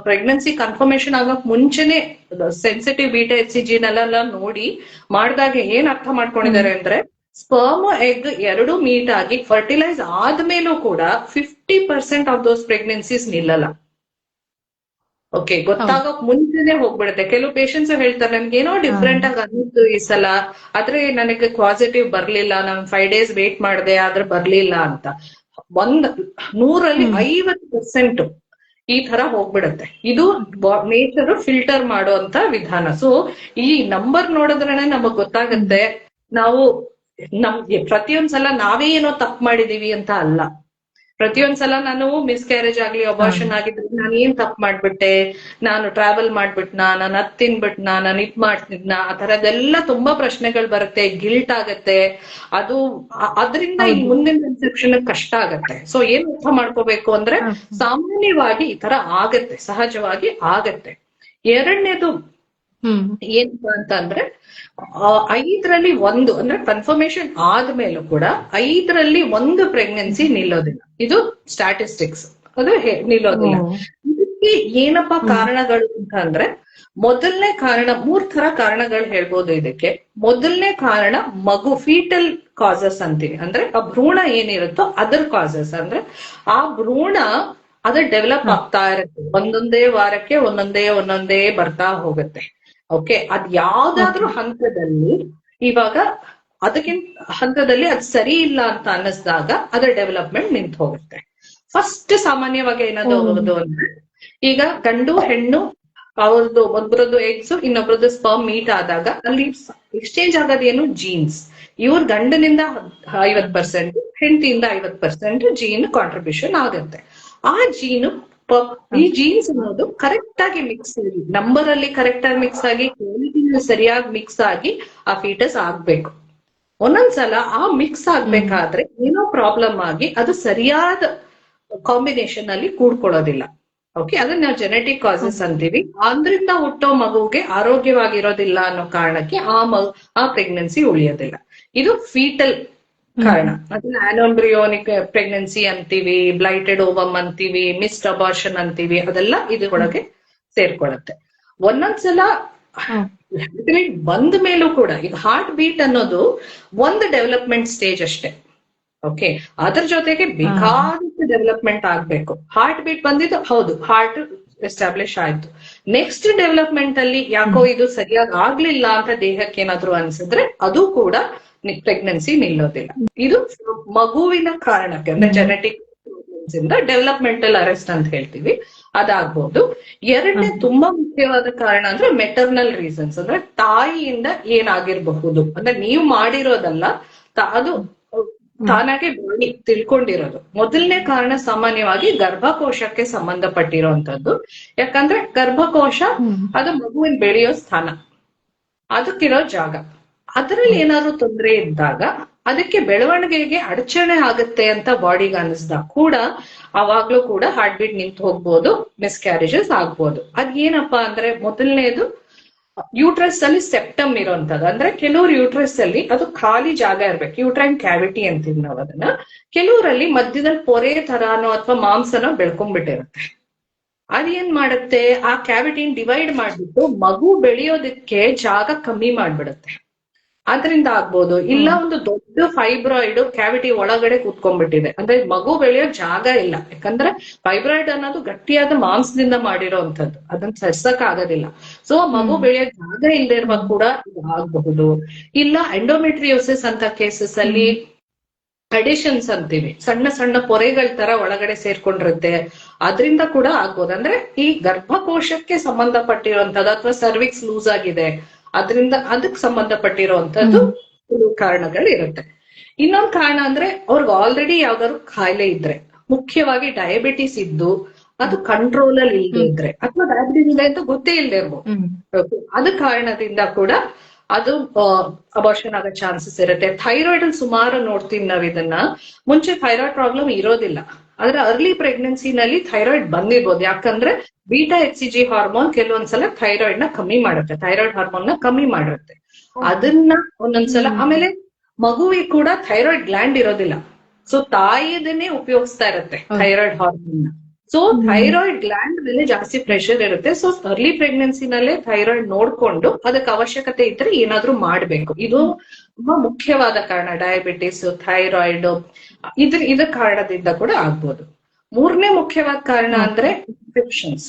ಪ್ರೆಗ್ನೆನ್ಸಿ ಕನ್ಫರ್ಮೇಶನ್ ಆಗೋಕ್ ಮುಂಚೆನೆ ಸೆನ್ಸಿಟಿವ್ ಬೀಟಾ ಎಚ್ ಸಿ ಜಿನೆಲ್ಲ ನೋಡಿ ಮಾಡಿದಾಗ ಏನ್ ಅರ್ಥ ಮಾಡ್ಕೊಂಡಿದ್ದಾರೆ ಅಂದ್ರೆ ಸ್ಪರ್ಮ್ ಎಗ್ ಎರಡು ಮೀಟ್ ಆಗಿ ಫರ್ಟಿಲೈಸ್ ಆದ್ಮೇಲೂ ಕೂಡ fifty percent of those pregnancies ನಿಲ್ಲಲ್ಲ. ಓಕೆ ಗೊತ್ತಾಗೋಕ್ ಮುಂಚೆನೆ ಹೋಗ್ಬಿಡುತ್ತೆ. ಕೆಲವು ಪೇಷಂಟ್ಸ್ ಹೇಳ್ತಾರೆ ನನ್ಗೆ ಏನೋ ಡಿಫ್ರೆಂಟ್ ಆಗಿ ಅನ್ನಿಸ್ತು ಈ ಸಲ. ಆದ್ರೆ ನನಗೆ ಪಾಸಿಟಿವ್ ಬರ್ಲಿಲ್ಲ. ನಾನು ಫೈವ್ ಡೇಸ್ ವೇಟ್ ಮಾಡಿದೆ ಆದ್ರೆ ಬರ್ಲಿಲ್ಲ ಅಂತ. ಒಂದ್ ನೂರಲ್ಲಿ ಐವತ್ತು ಪರ್ಸೆಂಟ್ ಈ ತರ ಹೋಗ್ಬಿಡತ್ತೆ. ಇದು ನೇಚರ್ ಫಿಲ್ಟರ್ ಮಾಡುವಂತ ವಿಧಾನ. ಸೊ ಈ ನಂಬರ್ ನೋಡಿದ್ರೇನೆ ನಮಗ್ ಗೊತ್ತಾಗುತ್ತೆ. ನಾವು ನಮ್ಗೆ ಪ್ರತಿಯೊಂದ್ಸಲ ನಾವೇ ಏನೋ ತಪ್ಪು ಮಾಡಿದೀವಿ ಅಂತ ಅಲ್ಲ. ಪ್ರತಿಯೊಂದ್ಸಲ ನಾನು ಮಿಸ್ ಕ್ಯಾರೇಜ್ ಆಗ್ಲಿ ಅಬಾರ್ಷನ್ ಆಗಿದ್ರೆ ನಾನು ಏನ್ ತಪ್ಪು ಮಾಡ್ಬಿಟ್ಟೆ? ನಾನು ಟ್ರಾವೆಲ್ ಮಾಡ್ಬಿಟ್ನಾ? ನಾನು ಅದ್ ತಿನ್ಬಿಟ್ನಾ? ನಾನು ಇದ್ ಮಾಡ್ತಿದ್ನಾ? ಆ ತರದೆಲ್ಲ ತುಂಬಾ ಪ್ರಶ್ನೆಗಳು ಬರುತ್ತೆ ಗಿಲ್ಟ್ ಆಗತ್ತೆ. ಅದು ಅದರಿಂದ ಈ ಮುಂದಿನ ಕನ್ಸೆಪ್ಷನ್ ಕಷ್ಟ ಆಗತ್ತೆ. ಸೊ ಏನ್ ಅರ್ಥ ಮಾಡ್ಕೋಬೇಕು ಅಂದ್ರೆ ಸಾಮಾನ್ಯವಾಗಿ ಈ ತರ ಆಗತ್ತೆ ಸಹಜವಾಗಿ ಆಗತ್ತೆ. ಎರಡನೇದು ಏನಪ್ಪಾ ಅಂತ ಅಂದ್ರೆ ಐದರಲ್ಲಿ ಒಂದು ಅಂದ್ರೆ ಕನ್ಫರ್ಮೇಶನ್ ಆದ್ಮೇಲೂ ಕೂಡ ಐದರಲ್ಲಿ ಒಂದು ಪ್ರೆಗ್ನೆನ್ಸಿ ನಿಲ್ಲೋದಿಲ್ಲ. ಇದು ಸ್ಟಾಟಿಸ್ಟಿಕ್ಸ್ ಅದು ನಿಲ್ಲೋದಿಲ್ಲ. ಇದಕ್ಕೆ ಏನಪ್ಪಾ ಕಾರಣಗಳು ಅಂತ ಅಂದ್ರೆ ಮೊದಲನೇ ಕಾರಣ ಮೂರ್ ತರ ಕಾರಣಗಳು ಹೇಳ್ಬೋದು ಇದಕ್ಕೆ. ಮೊದಲನೇ ಕಾರಣ ಮಗು ಫೀಟಲ್ ಕಾಸಸ್ ಅಂತೀವಿ. ಅಂದ್ರೆ ಆ ಭ್ರೂಣ ಏನಿರುತ್ತೋ ಅದರ್ ಕಾಸಸ್ ಅಂದ್ರೆ ಆ ಭ್ರೂಣ ಅದು ಡೆವಲಪ್ ಆಗ್ತಾ ಇರುತ್ತೆ. ಒಂದೊಂದೇ ವಾರಕ್ಕೆ ಒಂದೊಂದೇ ಒಂದೊಂದೇ ಬರ್ತಾ ಹೋಗುತ್ತೆ. ಓಕೆ ಅದ್ ಯಾವ್ದಾದ್ರೂ ಹಂತದಲ್ಲಿ ಇವಾಗ ಅದಕ್ಕಿಂತ ಹಂತದಲ್ಲಿ ಅದ್ ಸರಿ ಇಲ್ಲ ಅಂತ ಅನ್ನಿಸ್ದಾಗ ಅದರ ಡೆವಲಪ್ಮೆಂಟ್ ನಿಂತು ಹೋಗುತ್ತೆ. ಫಸ್ಟ್ ಸಾಮಾನ್ಯವಾಗಿ ಏನಾದ್ರು ಅಂದ್ರೆ ಈಗ ಗಂಡು ಹೆಣ್ಣು ಅವ್ರದ್ದು ಒಬ್ಬರದ್ದು ಎಗ್ಸ್ ಇನ್ನೊಬ್ರದ್ದು ಸ್ಪರ್ಮ್ ಮೀಟ್ ಆದಾಗ ಅಲ್ಲಿ ಎಕ್ಸ್ಚೇಂಜ್ ಆಗೋದೇನು ಜೀನ್ಸ್ ಇವ್ರ ಗಂಡನಿಂದ ಐವತ್ ಪರ್ಸೆಂಟ್ ಹೆಂಡತಿಯಿಂದ ಐವತ್ ಪರ್ಸೆಂಟ್ ಜೀನ್ ಕಾಂಟ್ರಿಬ್ಯೂಷನ್ ಆಗುತ್ತೆ. ಆ ಜೀನು ಈ ಜೀನ್ಸ್ ಅನ್ನೋದು ಕರೆಕ್ಟ್ ಆಗಿ ಮಿಕ್ಸ್ ನಂಬರ್ ಅಲ್ಲಿ ಕರೆಕ್ಟ್ ಆಗಿ ಮಿಕ್ಸ್ ಆಗಿ ಕ್ವಾಲಿಟಿನ ಸರಿಯಾಗಿ ಮಿಕ್ಸ್ ಆಗಿ ಆ ಫೀಟಸ್ ಆಗ್ಬೇಕು. ಒಂದೊಂದ್ಸಲ ಆ ಮಿಕ್ಸ್ ಆಗ್ಬೇಕಾದ್ರೆ ಏನೋ ಪ್ರಾಬ್ಲಮ್ ಆಗಿ ಅದು ಸರಿಯಾದ ಕಾಂಬಿನೇಷನ್ ಅಲ್ಲಿ ಕೂಡ್ಕೊಳ್ಳೋದಿಲ್ಲ. ಓಕೆ ಅದನ್ನ ನಾವು ಜೆನೆಟಿಕ್ ಕಾಸಸ್ ಅಂತೀವಿ. ಅದ್ರಿಂದ ಹುಟ್ಟೋ ಮಗುಗೆ ಆರೋಗ್ಯವಾಗಿರೋದಿಲ್ಲ ಅನ್ನೋ ಕಾರಣಕ್ಕೆ ಆ ಮಗು ಆ ಪ್ರೆಗ್ನೆನ್ಸಿ ಉಳಿಯೋದಿಲ್ಲ. ಇದು ಫೀಟಲ್ ಕಾರಣ. ಅದನ್ನ ಆನೋಂಬ್ರಿಯೋನಿಕ್ ಪ್ರೆಗ್ನೆನ್ಸಿ ಅಂತೀವಿ ಬ್ಲೈಟೆಡ್ ಓವಮ್ ಅಂತೀವಿ ಮಿಸ್ಡ್ ಅಬಾರ್ಷನ್ ಅಂತೀವಿ ಅದೆಲ್ಲ ಇದ್ರೊಳಗೆ ಸೇರ್ಕೊಳತ್ತೆ ಒಂದೊಂದ್ಸಲ ರೇಟ್ ಬಂದ ಮೇಲೂ ಕೂಡ ಈಗ ಹಾರ್ಟ್ ಬೀಟ್ ಅನ್ನೋದು ಒಂದು ಡೆವಲಪ್ಮೆಂಟ್ ಸ್ಟೇಜ್ ಅಷ್ಟೇ. ಓಕೆ ಅದ್ರ ಜೊತೆಗೆ ಬೇಕಾದಷ್ಟು ಡೆವಲಪ್ಮೆಂಟ್ ಆಗ್ಬೇಕು. ಹಾರ್ಟ್ ಬೀಟ್ ಬಂದಿದ್ದು ಹೌದು ಹಾರ್ಟ್ ಎಸ್ಟಾಬ್ಲಿಷ್ ಆಯ್ತು. ನೆಕ್ಸ್ಟ್ ಡೆವಲಪ್ಮೆಂಟ್ ಅಲ್ಲಿ ಯಾಕೋ ಇದು ಸರಿಯಾಗಿ ಆಗ್ಲಿಲ್ಲ ಅಂತ ದೇಹಕ್ಕೆ ಏನಾದ್ರು ಅನ್ಸಿದ್ರೆ ಅದು ಕೂಡ ಪ್ರೆಗ್ನೆನ್ಸಿ ನಿಲ್ಲೋದಿಲ್ಲ. ಇದು ಮಗುವಿನ ಕಾರಣಕ್ಕೆ ಅಂದ್ರೆ ಜೆನೆಟಿಕ್ ಇಂದ ಡೆವಲಪ್ಮೆಂಟಲ್ ಅರೆಸ್ಟ್ ಅಂತ ಹೇಳ್ತೀವಿ. ಅದಾಗ್ಬಹುದು ಎರಡನೇ ತುಂಬಾ ಮುಖ್ಯವಾದ ಕಾರಣ ಅಂದ್ರೆ ಮೆಟರ್ನಲ್ ರೀಸನ್ಸ್ ಅಂದ್ರೆ ತಾಯಿಯಿಂದ ಏನಾಗಿರ್ಬಹುದು. ಅಂದ್ರೆ ನೀವು ಮಾಡಿರೋದಲ್ಲ ಅದು ತಾನಾಗೆ ತಿಳ್ಕೊಂಡಿರೋದು. ಮೊದಲನೇ ಕಾರಣ ಸಾಮಾನ್ಯವಾಗಿ ಗರ್ಭಕೋಶಕ್ಕೆ ಸಂಬಂಧಪಟ್ಟಿರುವಂತದ್ದು ಯಾಕಂದ್ರೆ ಗರ್ಭಕೋಶ ಅದು ಮಗುವಿನ ಬೆಳೆಯೋ ಸ್ಥಾನ. ಅದಕ್ಕಿರೋ ಜಾಗ. ಅದರಲ್ಲಿ ಏನಾದ್ರು ತೊಂದರೆ ಇದ್ದಾಗ ಅದಕ್ಕೆ ಬೆಳವಣಿಗೆಗೆ ಅಡಚಣೆ ಆಗುತ್ತೆ ಅಂತ ಬಾಡಿಗೆ ಅನಿಸ್ದಾಗ ಕೂಡ ಅವಾಗ್ಲೂ ಕೂಡ ಹಾರ್ಟ್ ಬೀಟ್ ನಿಂತು ಹೋಗ್ಬೋದು ಮಿಸ್ಕ್ಯಾರೇಜಸ್ ಆಗ್ಬೋದು. ಅದೇನಪ್ಪಾ ಅಂದ್ರೆ ಮೊದಲನೇದು ಯೂಟ್ರಸ್ ಅಲ್ಲಿ ಸೆಪ್ಟಮ್ ಇರೋಂಥದ್ದು. ಅಂದ್ರೆ ಕೆಲವ್ರು ಯೂಟ್ರಸ್ ಅಲ್ಲಿ ಅದು ಖಾಲಿ ಜಾಗ ಇರ್ಬೇಕು. ಯೂಟ್ರೈನ್ ಕ್ಯಾವಿಟಿ ಅಂತೀವಿ ನಾವು ಅದನ್ನ. ಕೆಲವರಲ್ಲಿ ಮಧ್ಯದಲ್ಲಿ ಪೊರೆ ತರಾನೋ ಅಥವಾ ಮಾಂಸನೋ ಬೆಳ್ಕೊಂಡ್ಬಿಟ್ಟಿರುತ್ತೆ. ಅದೇನ್ ಮಾಡುತ್ತೆ? ಆ ಕ್ಯಾವಿಟಿನ್ ಡಿವೈಡ್ ಮಾಡ್ಬಿಟ್ಟು ಮಗು ಬೆಳೆಯೋದಕ್ಕೆ ಜಾಗ ಕಮ್ಮಿ ಮಾಡ್ಬಿಡುತ್ತೆ. ಅದರಿಂದ ಆಗ್ಬೋದು. ಇಲ್ಲ ಒಂದು ದೊಡ್ಡ ಫೈಬ್ರಾಯ್ಡ್ ಕ್ಯಾವಿಟಿ ಒಳಗಡೆ ಕೂತ್ಕೊಂಡ್ಬಿಟ್ಟಿದೆ. ಅಂದ್ರೆ ಮಗು ಬೆಳೆಯೋ ಜಾಗ ಇಲ್ಲ. ಯಾಕಂದ್ರೆ ಫೈಬ್ರಾಯ್ಡ್ ಅನ್ನೋದು ಗಟ್ಟಿಯಾದ ಮಾಂಸದಿಂದ ಮಾಡಿರೋಂಥದ್ದು ಅದನ್ನ ಸರ್ಸಕ್ ಆಗೋದಿಲ್ಲ. ಸೊ ಮಗು ಬೆಳೆಯೋ ಜಾಗ ಇಲ್ಲದೆ ಇರುವಾಗ ಕೂಡ ಇದು ಆಗಬಹುದು. ಇಲ್ಲ ಎಂಡೋಮೆಟ್ರಿಯೋಸಿಸ್ ಅಂತ ಕೇಸಸ್ ಅಲ್ಲಿ ಅಡಿಷನ್ಸ್ ಅಂತೀವಿ. ಸಣ್ಣ ಸಣ್ಣ ಪೊರೆಗಳ ತರ ಒಳಗಡೆ ಸೇರ್ಕೊಂಡಿರುತ್ತೆ. ಅದರಿಂದ ಕೂಡ ಆಗ್ಬೋದು. ಅಂದ್ರೆ ಈ ಗರ್ಭಕೋಶಕ್ಕೆ ಸಂಬಂಧಪಟ್ಟಿರುವಂತದ್ದು ಅಥವಾ ಸರ್ವಿಕ್ಸ್ ಲೂಸ್ ಆಗಿದೆ. ಅದರಿಂದ ಅದಕ್ಕೆ ಸಂಬಂಧಪಟ್ಟಿರುವಂತದ್ದು ಕೆಲವು ಕಾರಣಗಳಿರುತ್ತೆ. ಇನ್ನೊಂದು ಕಾರಣ ಅಂದ್ರೆ ಅವ್ರಿಗೆ ಆಲ್ರೆಡಿ ಯಾವ್ದಾದ್ರು ಕಾಯಿಲೆ ಇದ್ರೆ ಮುಖ್ಯವಾಗಿ ಡಯಾಬಿಟಿಸ್ ಇದ್ದು ಅದು ಕಂಟ್ರೋಲ್ ಅಲ್ಲಿ ಇಲ್ಲದೆ ಇದ್ರೆ ಅಥವಾ ಡಯಾಬಿಟಿಸ್ ಇದೆ ಅಂತ ಗೊತ್ತೇ ಇಲ್ಲದೆ ಇರ್ಬೋದು. ಅದ ಕಾರಣದಿಂದ ಕೂಡ ಅದು ಅಬಾರ್ಷನ್ ಆಗೋ ಚಾನ್ಸಸ್ ಇರುತ್ತೆ. ಥೈರಾಯ್ಡ್ ಅಲ್ಲಿ ಸುಮಾರು ನೋಡ್ತೀವಿ ನಾವ್ ಇದನ್ನ. ಮುಂಚೆ ಥೈರಾಯ್ಡ್ ಪ್ರಾಬ್ಲಮ್ ಇರೋದಿಲ್ಲ. ಆದ್ರೆ ಅರ್ಲಿ ಪ್ರೆಗ್ನೆನ್ಸಿನಲ್ಲಿ ಥೈರಾಯ್ಡ್ ಬಂದಿರ್ಬೋದು. ಯಾಕಂದ್ರೆ beta H C G hormone ಕೆಲವೊಂದ್ಸಲ ಥೈರಾಯ್ಡ್ನ ಕಮ್ಮಿ ಮಾಡುತ್ತೆ. ಥೈರಾಯ್ಡ್ ಹಾರ್ಮೋನ್ನ ಕಮ್ಮಿ ಮಾಡುತ್ತೆ. ಅದನ್ನ ಒಂದೊಂದ್ಸಲ ಆಮೇಲೆ ಮಗುವಿಗೆ ಕೂಡ ಥೈರಾಯ್ಡ್ ಗ್ಲ್ಯಾಂಡ್ ಇರೋದಿಲ್ಲ. ಸೊ ತಾಯಿದನ್ನೇ ಉಪಯೋಗಿಸ್ತಾ ಇರುತ್ತೆ ಥೈರಾಯ್ಡ್ ಹಾರ್ಮೋನ್ನ. ಸೊ ಥೈರಾಯ್ಡ್ ಗ್ಲ್ಯಾಂಡ್ ಮೇಲೆ ಜಾಸ್ತಿ ಪ್ರೆಷರ್ ಇರುತ್ತೆ. ಸೊ ಅರ್ಲಿ ಪ್ರೆಗ್ನೆನ್ಸಿನಲ್ಲೇ ಥೈರಾಯ್ಡ್ ನೋಡ್ಕೊಂಡು ಅದಕ್ಕೆ ಅವಶ್ಯಕತೆ ಇದ್ರೆ ಏನಾದ್ರೂ ಮಾಡ್ಬೇಕು. ಇದು ತುಂಬಾ ಮುಖ್ಯವಾದ ಕಾರಣ. ಡಯಾಬಿಟಿಸ್ ಥೈರಾಯ್ಡ್ ಇದ್ರ ಇದ ಕಾರಣದಿಂದ ಕೂಡ ಆಗ್ಬೋದು. ಮೂರನೇ ಮುಖ್ಯವಾದ ಕಾರಣ ಅಂದ್ರೆ ಇನ್ಫೆಕ್ಷನ್ಸ್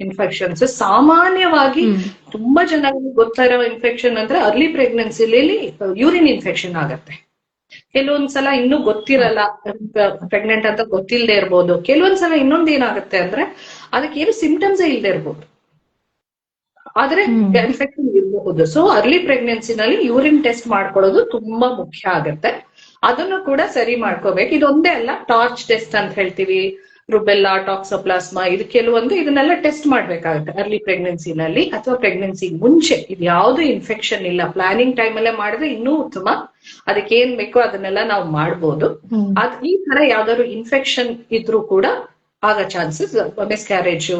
ಇನ್ಫೆಕ್ಷನ್ಸ್ ಸಾಮಾನ್ಯವಾಗಿ ತುಂಬಾ ಜನರಿಗೆ ಗೊತ್ತಿರೋ ಇನ್ಫೆಕ್ಷನ್ ಅಂದ್ರೆ ಅರ್ಲಿ ಪ್ರೆಗ್ನೆನ್ಸಿಲಿ ಯೂರಿನ್ ಇನ್ಫೆಕ್ಷನ್ ಆಗತ್ತೆ. ಕೆಲವೊಂದ್ಸಲ ಇನ್ನೂ ಗೊತ್ತಿರಲ್ಲ ಪ್ರೆಗ್ನೆಂಟ್ ಅಂತ ಗೊತ್ತಿಲ್ಲದೆ ಇರ್ಬೋದು. ಕೆಲವೊಂದ್ಸಲ ಇನ್ನೊಂದ್ ಏನಾಗುತ್ತೆ ಅಂದ್ರೆ ಅದಕ್ಕೆ ಏನು ಸಿಂಪ್ಟಮ್ಸ್ ಇಲ್ಲದೆ ಇರ್ಬೋದು. ಆದ್ರೆ ಇನ್ಫೆಕ್ಷನ್ ಇರಬಹುದು. ಸೊ ಅರ್ಲಿ ಪ್ರೆಗ್ನೆನ್ಸಿನಲ್ಲಿ ಯೂರಿನ್ ಟೆಸ್ಟ್ ಮಾಡ್ಕೊಳ್ಳೋದು ತುಂಬಾ ಮುಖ್ಯ ಆಗುತ್ತೆ. ಅದನ್ನು ಕೂಡ ಸರಿ ಮಾಡ್ಕೋಬೇಕು. ಇದೊಂದೇ ಅಲ್ಲ ಟಾರ್ಚ್ ಟೆಸ್ಟ್ ಅಂತ ಹೇಳ್ತೀವಿ. ರುಬೆಲ್ಲಾ ಟಾಕ್ಸೋಪ್ಲಾಸ್ಮಾ ಇದು ಕೆಲವೊಂದು ಇದನ್ನೆಲ್ಲ ಟೆಸ್ಟ್ ಮಾಡ್ಬೇಕಾಗುತ್ತೆ. ಅರ್ಲಿ ಪ್ರೆಗ್ನೆನ್ಸಿನಲ್ಲಿ ಅಥವಾ ಪ್ರೆಗ್ನೆನ್ಸಿ ಮುಂಚೆ. ಇದು ಯಾವುದು ಇನ್ಫೆಕ್ಷನ್ ಇಲ್ಲ. ಪ್ಲಾನಿಂಗ್ ಟೈಮ್ ಅಲ್ಲೇ ಮಾಡಿದ್ರೆ ಇನ್ನೂ ಉತ್ತಮ. ಅದಕ್ಕೆ ಏನ್ ಬೇಕೋ ಅದನ್ನೆಲ್ಲ ನಾವು ಮಾಡ್ಬೋದು. ಅದ್ ಈ ತರ ಯಾವ್ದಾದ್ರು ಇನ್ಫೆಕ್ಷನ್ ಇದ್ರೂ ಕೂಡ ಆಗ chances miscarriage